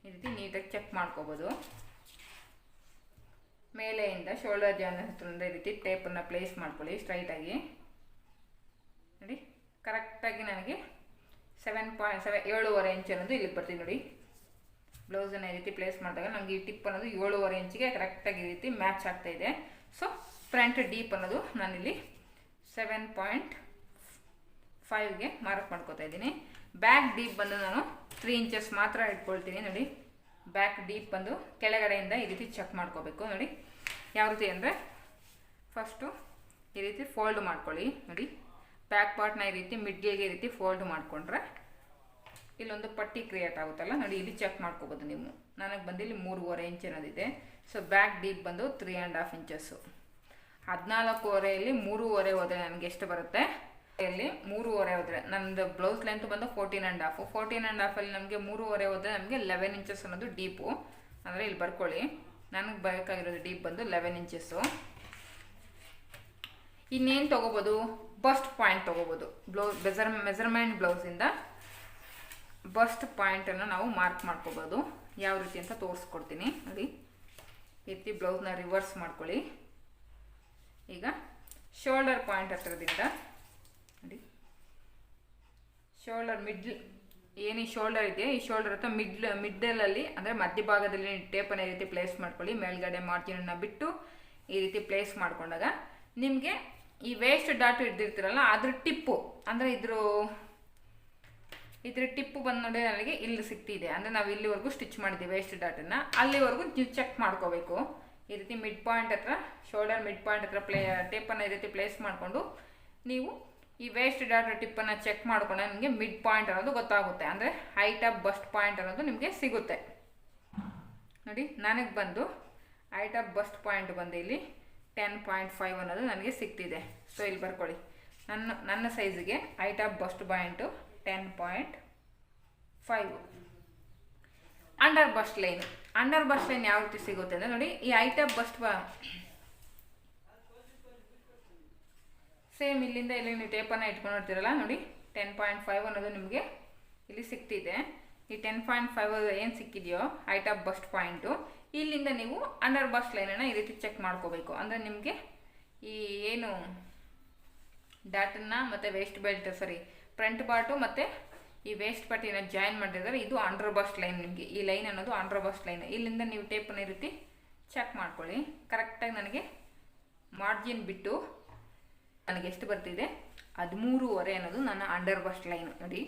ಈ ರೀತಿ ನೀಟಾಗಿ ಚೆಕ್ ಮಾಡ್ಕೋಬೋದು. ಮೇಲೆಯಿಂದ ಶೋಲ್ಡರ್ ಜಾನ್ ಹತ್ರ ಈ ರೀತಿ ಟೇಪನ್ನು ಪ್ಲೇಸ್ ಮಾಡ್ಕೊಳ್ಳಿ ಸ್ಟ್ರೈಟಾಗಿ ನೋಡಿ ಕರೆಕ್ಟಾಗಿ ನನಗೆ ಸೆವೆನ್ ಪಾಯಿಂಟ್ ಸೆವೆನ್ ಏಳುವರೆ ಇಂಚ್ ಅನ್ನೋದು ಇಲ್ಲಿಗೆ ಬರ್ತೀನಿ ನೋಡಿ. ಬ್ಲೌಸನ್ನು ಈ ರೀತಿ ಪ್ಲೇಸ್ ಮಾಡಿದಾಗ ನಮಗೆ ಈ ಟಿಪ್ ಅನ್ನೋದು ಏಳುವರೆ ಇಂಚಿಗೆ ಕರೆಕ್ಟಾಗಿ ಈ ರೀತಿ ಮ್ಯಾಚ್ ಆಗ್ತಾ ಇದೆ. ಸೊ ಫ್ರಂಟ್ ಡೀಪ್ ಅನ್ನೋದು ನಾನಿಲ್ಲಿ ಸೆವೆನ್ ಪಾಯಿಂಟ್ ಫೈವ್ಗೆ ಮಾರ್ಕ್ ಮಾಡ್ಕೋತಾ ಇದ್ದೀನಿ. ಬ್ಯಾಕ್ ಡೀಪ್ ಬಂದು ನಾನು ತ್ರೀ ಇಂಚಸ್ ಮಾತ್ರ ಇಟ್ಕೊಳ್ತೀನಿ ನೋಡಿ. ಬ್ಯಾಕ್ ಡೀಪ್ ಬಂದು ಕೆಳಗಡೆಯಿಂದ ಈ ರೀತಿ ಚೆಕ್ ಮಾಡ್ಕೋಬೇಕು ನೋಡಿ. ಯಾವ ರೀತಿ ಅಂದರೆ ಫಸ್ಟು ಈ ರೀತಿ ಫೋಲ್ಡ್ ಮಾಡ್ಕೊಳ್ಳಿ ನೋಡಿ. ಬ್ಯಾಕ್ ಪಾರ್ಟ್ನ ಈ ರೀತಿ ಮಿಡ್ಗೆ ಈ ರೀತಿ ಫೋಲ್ಡ್ ಮಾಡಿಕೊಂಡ್ರೆ ಇಲ್ಲೊಂದು ಪಟ್ಟಿ ಕ್ರಿಯೇಟ್ ಆಗುತ್ತಲ್ಲ? ನೋಡಿ, ಇಲ್ಲಿ ಚೆಕ್ ಮಾಡ್ಕೋಬೋದು ನೀವು. ನನಗೆ ಬಂದು ಇಲ್ಲಿ ಮೂರುವರೆ ಇಂಚ್ ಅನ್ನೋದಿದೆ. ಸೊ ಬ್ಯಾಕ್ ಡೀಪ್ ಬಂದು ತ್ರೀ ಆ್ಯಂಡ್ ಹಾಫ್ ಇಂಚಸ್ಸು ಹದಿನಾಲ್ಕೂವರೆಯಲ್ಲಿ ಮೂರುವರೆ ಹೋದರೆ ನನಗೆ ಎಷ್ಟು ಬರುತ್ತೆ? ಇಲ್ಲಿ ಮೂರುವರೆ ಹೋದರೆ ನಮ್ಮದು ಬ್ಲೌಸ್ ಲೆಂತ್ ಬಂದು fourteen and half fourteen and ಹಾಫಲ್ಲಿ ನಮಗೆ ಮೂರುವರೆ ಹೋದರೆ ನಮಗೆ ಲೆವೆನ್ ಇಂಚಸ್ ಅನ್ನೋದು ಡೀಪು ಅಂದರೆ ಇಲ್ಲಿ ಬರ್ಕೊಳ್ಳಿ. ನನಗೆ ಬೇಕಾಗಿರೋದು ಡೀಪ್ ಬಂದು ಲೆವೆನ್ ಇಂಚಸ್ಸು ಇನ್ನೇನು ತೊಗೋಬೋದು? ಬಸ್ಟ್ ಪಾಯಿಂಟ್ ತೊಗೋಬೋದು. ಬ್ಲೌಸ್ ಬೆಜರ್ ಮೆಜರ್ಮೆಂಟ್ ಬ್ಲೌಸಿಂದ ಬಸ್ಟ್ ಪಾಯಿಂಟನ್ನು ನಾವು ಮಾರ್ಕ್ ಮಾಡ್ಕೋಬೋದು. ಯಾವ ರೀತಿ ಅಂತ ತೋರಿಸ್ಕೊಡ್ತೀನಿ. ನೋಡಿ. ಈ ರೀತಿ ಬ್ಲೌಸ್ನ ರಿವರ್ಸ್ ಮಾಡ್ಕೊಳ್ಳಿ. ಈಗ ಶೋಲ್ಡರ್ ಪಾಯಿಂಟ್ ಹತ್ರದಿಂದ ನೋಡಿ. ಶೋಲ್ಡರ್ ಮಿಡ್ಲ್ ಏನು ಈ ಶೋಲ್ಡರ್ ಇದೆ? ಈ ಶೋಲ್ಡರ್ ಹತ್ರ ಮಿಡ್ಲ್ ಮಿಡ್ಡಲಲ್ಲಿ ಅಂದರೆ ಮಧ್ಯಭಾಗದಲ್ಲಿ ಟೇಪನ್ನು ಈ ರೀತಿ ಪ್ಲೇಸ್ ಮಾಡ್ಕೊಳ್ಳಿ. ಮೇಲ್ಗಡೆ ಮಾರ್ಜಿನನ್ನು ಬಿಟ್ಟು ಈ ರೀತಿ ಪ್ಲೇಸ್ ಮಾಡಿಕೊಂಡಾಗ ನಿಮಗೆ ಈ ವೇಸ್ಟ್ ಡಾಟ್ ಹಿಡ್ದಿರ್ತೀರಲ್ಲ, ಅದ್ರ ಟಿಪ್ಪು, ಅಂದರೆ ಇದ್ರ ಇದ್ರ ಟಿಪ್ಪು ಬಂದು ನೋಡಿ ನನಗೆ ಇಲ್ಲಿ ಸಿಕ್ತಿದೆ ಅಂದರೆ ನಾವು ಇಲ್ಲಿವರೆಗೂ ಸ್ಟಿಚ್ ಮಾಡಿದ್ದೀವಿ ವೇಸ್ಟ್ ಡಾಟನ್ನು ಅಲ್ಲಿವರೆಗೂ ನೀವು ಚೆಕ್ ಮಾಡ್ಕೋಬೇಕು. ಈ ರೀತಿ ಮಿಡ್ ಪಾಯಿಂಟ್ ಹತ್ರ ಶೋಲ್ಡರ್ ಮಿಡ್ ಪಾಯಿಂಟ್ ಹತ್ರ ಪ್ಲೇ ಟೇಪನ್ನು ಈ ರೀತಿ ಪ್ಲೇಸ್ ಮಾಡಿಕೊಂಡು ನೀವು ಈ ವೇಸ್ಟ್ ಡಾಟ್ ಟಿಪ್ಪನ್ನು ಚೆಕ್ ಮಾಡಿಕೊಂಡ್ರೆ ನಿಮಗೆ ಮಿಡ್ ಪಾಯಿಂಟ್ ಅನ್ನೋದು ಗೊತ್ತಾಗುತ್ತೆ. ಅಂದರೆ ಹೈಟ್ ಆಫ್ ಬಸ್ಟ್ ಪಾಯಿಂಟ್ ಅನ್ನೋದು ನಿಮಗೆ ಸಿಗುತ್ತೆ. ನೋಡಿ, ನನಗೆ ಬಂದು ಹೈಟ್ ಆಫ್ ಬಸ್ಟ್ ಪಾಯಿಂಟ್ ಬಂದು ಇಲ್ಲಿ ಟೆನ್ ಪಾಯಿಂಟ್ ಫೈವ್ ಅನ್ನೋದು ನನಗೆ ಸಿಕ್ತಿದೆ ಸೊ ಇಲ್ಲಿ ಬರ್ಕೊಳ್ಳಿ. ನನ್ನ ನನ್ನ ಸೈಜಿಗೆ eight of bust point ten point five under bust line under bust line ಯಾವ ರೀತಿ ಸಿಗುತ್ತೆ ಅಂದರೆ ನೋಡಿ, ಈ ಐಟ್ ಆಫ್ ಬಸ್ಟ್ ಸೇಮ್ ಇಲ್ಲಿಂದ ಇಲ್ಲಿ ನೀವು ಟೇಪನ್ನು ಇಟ್ಕೊಂಡಿರ್ತೀರಲ್ಲ ನೋಡಿ ಟೆನ್ ಪಾಯಿಂಟ್ ಫೈವ್ ಅನ್ನೋದು ನಿಮಗೆ ಇಲ್ಲಿ ಸಿಕ್ತಿದೆ ಈ ಟೆನ್ ಪಾಯಿಂಟ್ ಫೈವ್ ಏನು ಸಿಕ್ಕಿದೆಯೋ ಹೈಟ್ ಆಫ್ ಬಸ್ಟ್ ಪಾಯಿಂಟು ಇಲ್ಲಿಂದ ನೀವು ಅಂಡರ್ ಬಸ್ಟ್ ಲೈನನ್ನು ಈ ರೀತಿ ಚೆಕ್ ಮಾಡ್ಕೋಬೇಕು. ಅಂದರೆ ನಿಮಗೆ ಈ ಏನು ಡ್ಯಾಟನ್ನ ಮತ್ತು waist belt sari front part ಮತ್ತು ಈ ವೇಸ್ಟ್ ಪಾರ್ಟಿನ ಜಾಯಿನ್ ಮಾಡಿದರೆ ಇದು ಅಂಡರ್ ಬಸ್ಟ್ ಲೈನ್ ನಿಮಗೆ. ಈ ಲೈನ್ ಅನ್ನೋದು ಅಂಡರ್ ಬಸ್ಟ್ ಲೈನ್ ಇಲ್ಲಿಂದ ನೀವು ಟೇಪನ್ನು ಈ ರೀತಿ ಚೆಕ್ ಮಾಡ್ಕೊಳ್ಳಿ. ಕರೆಕ್ಟಾಗಿ ನನಗೆ ಮಾರ್ಜಿನ್ ಬಿಟ್ಟು ನನಗೆ ಎಷ್ಟು ಬರ್ತಿದೆ? ಹದಿಮೂರುವರೆ ಅನ್ನೋದು ನನ್ನ ಅಂಡರ್ ಬಸ್ಟ್ ಲೈನ್ ನೋಡಿ.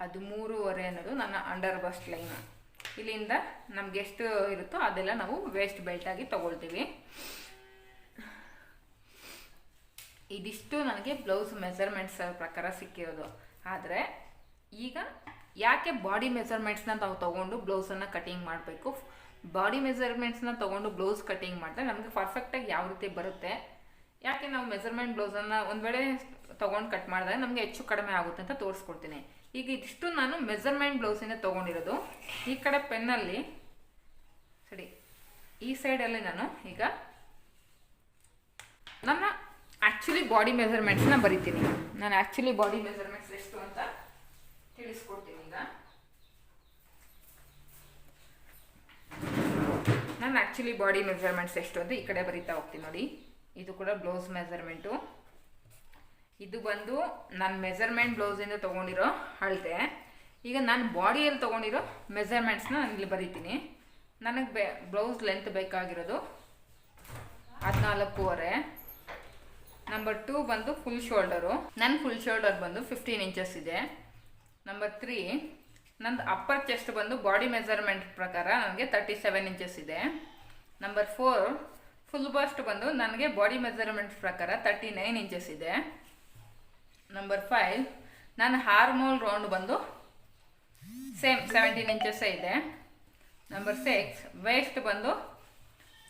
ಹದಿಮೂರುವರೆ ಅನ್ನೋದು ನನ್ನ ಅಂಡರ್ ಬಸ್ಟ್ ಲೈನ್ ಇಲ್ಲಿಂದ ನಮ್ಗೆ ಎಷ್ಟು ಇರುತ್ತೋ ಅದೆಲ್ಲ ನಾವು ವೇಸ್ಟ್ ಬೆಲ್ಟಾಗಿ ತಗೊಳ್ತೀವಿ. ಇದಿಷ್ಟು ನನಗೆ ಬ್ಲೌಸ್ ಮೆಸರ್ಮೆಂಟ್ಸ್ ಪ್ರಕಾರ ಸಿಕ್ಕಿರೋದು. ಆದರೆ ಈಗ ಯಾಕೆ ಬಾಡಿ ಮೆಸರ್ಮೆಂಟ್ಸ್ನ ನಾವು ತೊಗೊಂಡು ಬ್ಲೌಸನ್ನು ಕಟಿಂಗ್ ಮಾಡಬೇಕು? ಬಾಡಿ ಮೆಸರ್ಮೆಂಟ್ಸ್ನ ತೊಗೊಂಡು ಬ್ಲೌಸ್ ಕಟಿಂಗ್ ಮಾಡಿದ್ರೆ ನಮಗೆ ಪರ್ಫೆಕ್ಟಾಗಿ ಯಾವ ರೀತಿ ಬರುತ್ತೆ? ಯಾಕೆ ನಾವು ಮೆಸರ್ಮೆಂಟ್ ಬ್ಲೌಸನ್ನು ಒಂದು ವೇಳೆ ತೊಗೊಂಡು ಕಟ್ ಮಾಡಿದಾಗ ನಮಗೆ ಹೆಚ್ಚು ಕಡಿಮೆ ಆಗುತ್ತೆ ಅಂತ ತೋರಿಸ್ಕೊಡ್ತೀನಿ. ಈಗ ಇದಿಷ್ಟು ನಾನು ಮೆಜರ್ಮೆಂಟ್ ಬ್ಲೌಸಿಂದ ತೊಗೊಂಡಿರೋದು. ಈ ಕಡೆ ಪೆನ್ನಲ್ಲಿ, ಸರಿ, ಈ ಸೈಡಲ್ಲಿ ನಾನು ಈಗ ನನ್ನ ಆ್ಯಕ್ಚುಲಿ ಬಾಡಿ ಮೆಜರ್ಮೆಂಟ್ಸ್ನ ಬರಿತೀನಿ. ನಾನು ಆ್ಯಕ್ಚುಲಿ ಬಾಡಿ ಮೆಜರ್ಮೆಂಟ್ಸ್ ಎಷ್ಟು ಅಂತ ತಿಳಿಸ್ಕೊಡ್ತೀನಿ ಈಗ. ನಾನು ಆ್ಯಕ್ಚುಲಿ ಬಾಡಿ ಮೆಜರ್ಮೆಂಟ್ಸ್ ಎಷ್ಟು ಅಂತ ಈ ಕಡೆ ಬರಿತಾ ಹೋಗ್ತೀನಿ ನೋಡಿ. ಇದು ಕೂಡ ಬ್ಲೌಸ್ ಮೆಜರ್ಮೆಂಟು ಇದು ಬಂದು ನಾನು ಮೆಜರ್ಮೆಂಟ್ ಬ್ಲೌಸಿಂದ ತೊಗೊಂಡಿರೋ ಅಳತೆ. ಈಗ ನಾನು ಬಾಡಿಯಲ್ಲಿ ತೊಗೊಂಡಿರೋ ಮೆಜರ್ಮೆಂಟ್ಸ್ನ ನಾನು ಇಲ್ಲಿ ಬರೀತೀನಿ. ನನಗೆ ಬೆ ಬ್ಲೌಸ್ ಲೆಂತ್ ಬೇಕಾಗಿರೋದು ಹದಿನಾಲ್ಕೂವರೆ. ನಂಬರ್ ಟೂ ಬಂದು ಫುಲ್ ಶೋಲ್ಡರು ನನ್ನ ಫುಲ್ ಶೋಲ್ಡರ್ ಬಂದು ಫಿಫ್ಟೀನ್ ಇಂಚಸ್ ಇದೆ. ನಂಬರ್ ತ್ರೀ ನಂದು ಅಪ್ಪರ್ ಚೆಸ್ಟ್ ಬಂದು ಬಾಡಿ ಮೆಜರ್ಮೆಂಟ್ ಪ್ರಕಾರ ನನಗೆ ತರ್ಟಿ ಸೆವೆನ್ ಇಂಚಸ್ ಇದೆ. ನಂಬರ್ ಫೋರ್ ಫುಲ್ ಬಸ್ಟ್ ಬಂದು ನನಗೆ ಬಾಡಿ ಮೆಜರ್ಮೆಂಟ್ ಪ್ರಕಾರ ತರ್ಟಿ ನೈನ್ ಇಂಚಸ್ ಇದೆ. ನಂಬರ್ ಫೈವ್ ನನ್ನ ಹಾರ್ಮೋಲ್ ರೌಂಡ್ ಬಂದು ಸೇಮ್ ಸೆವೆಂಟೀನ್ ಇಂಚಸ್ಸೇ ಇದೆ. ನಂಬರ್ ಸಿಕ್ಸ್ ವೇಸ್ಟ್ ಬಂದು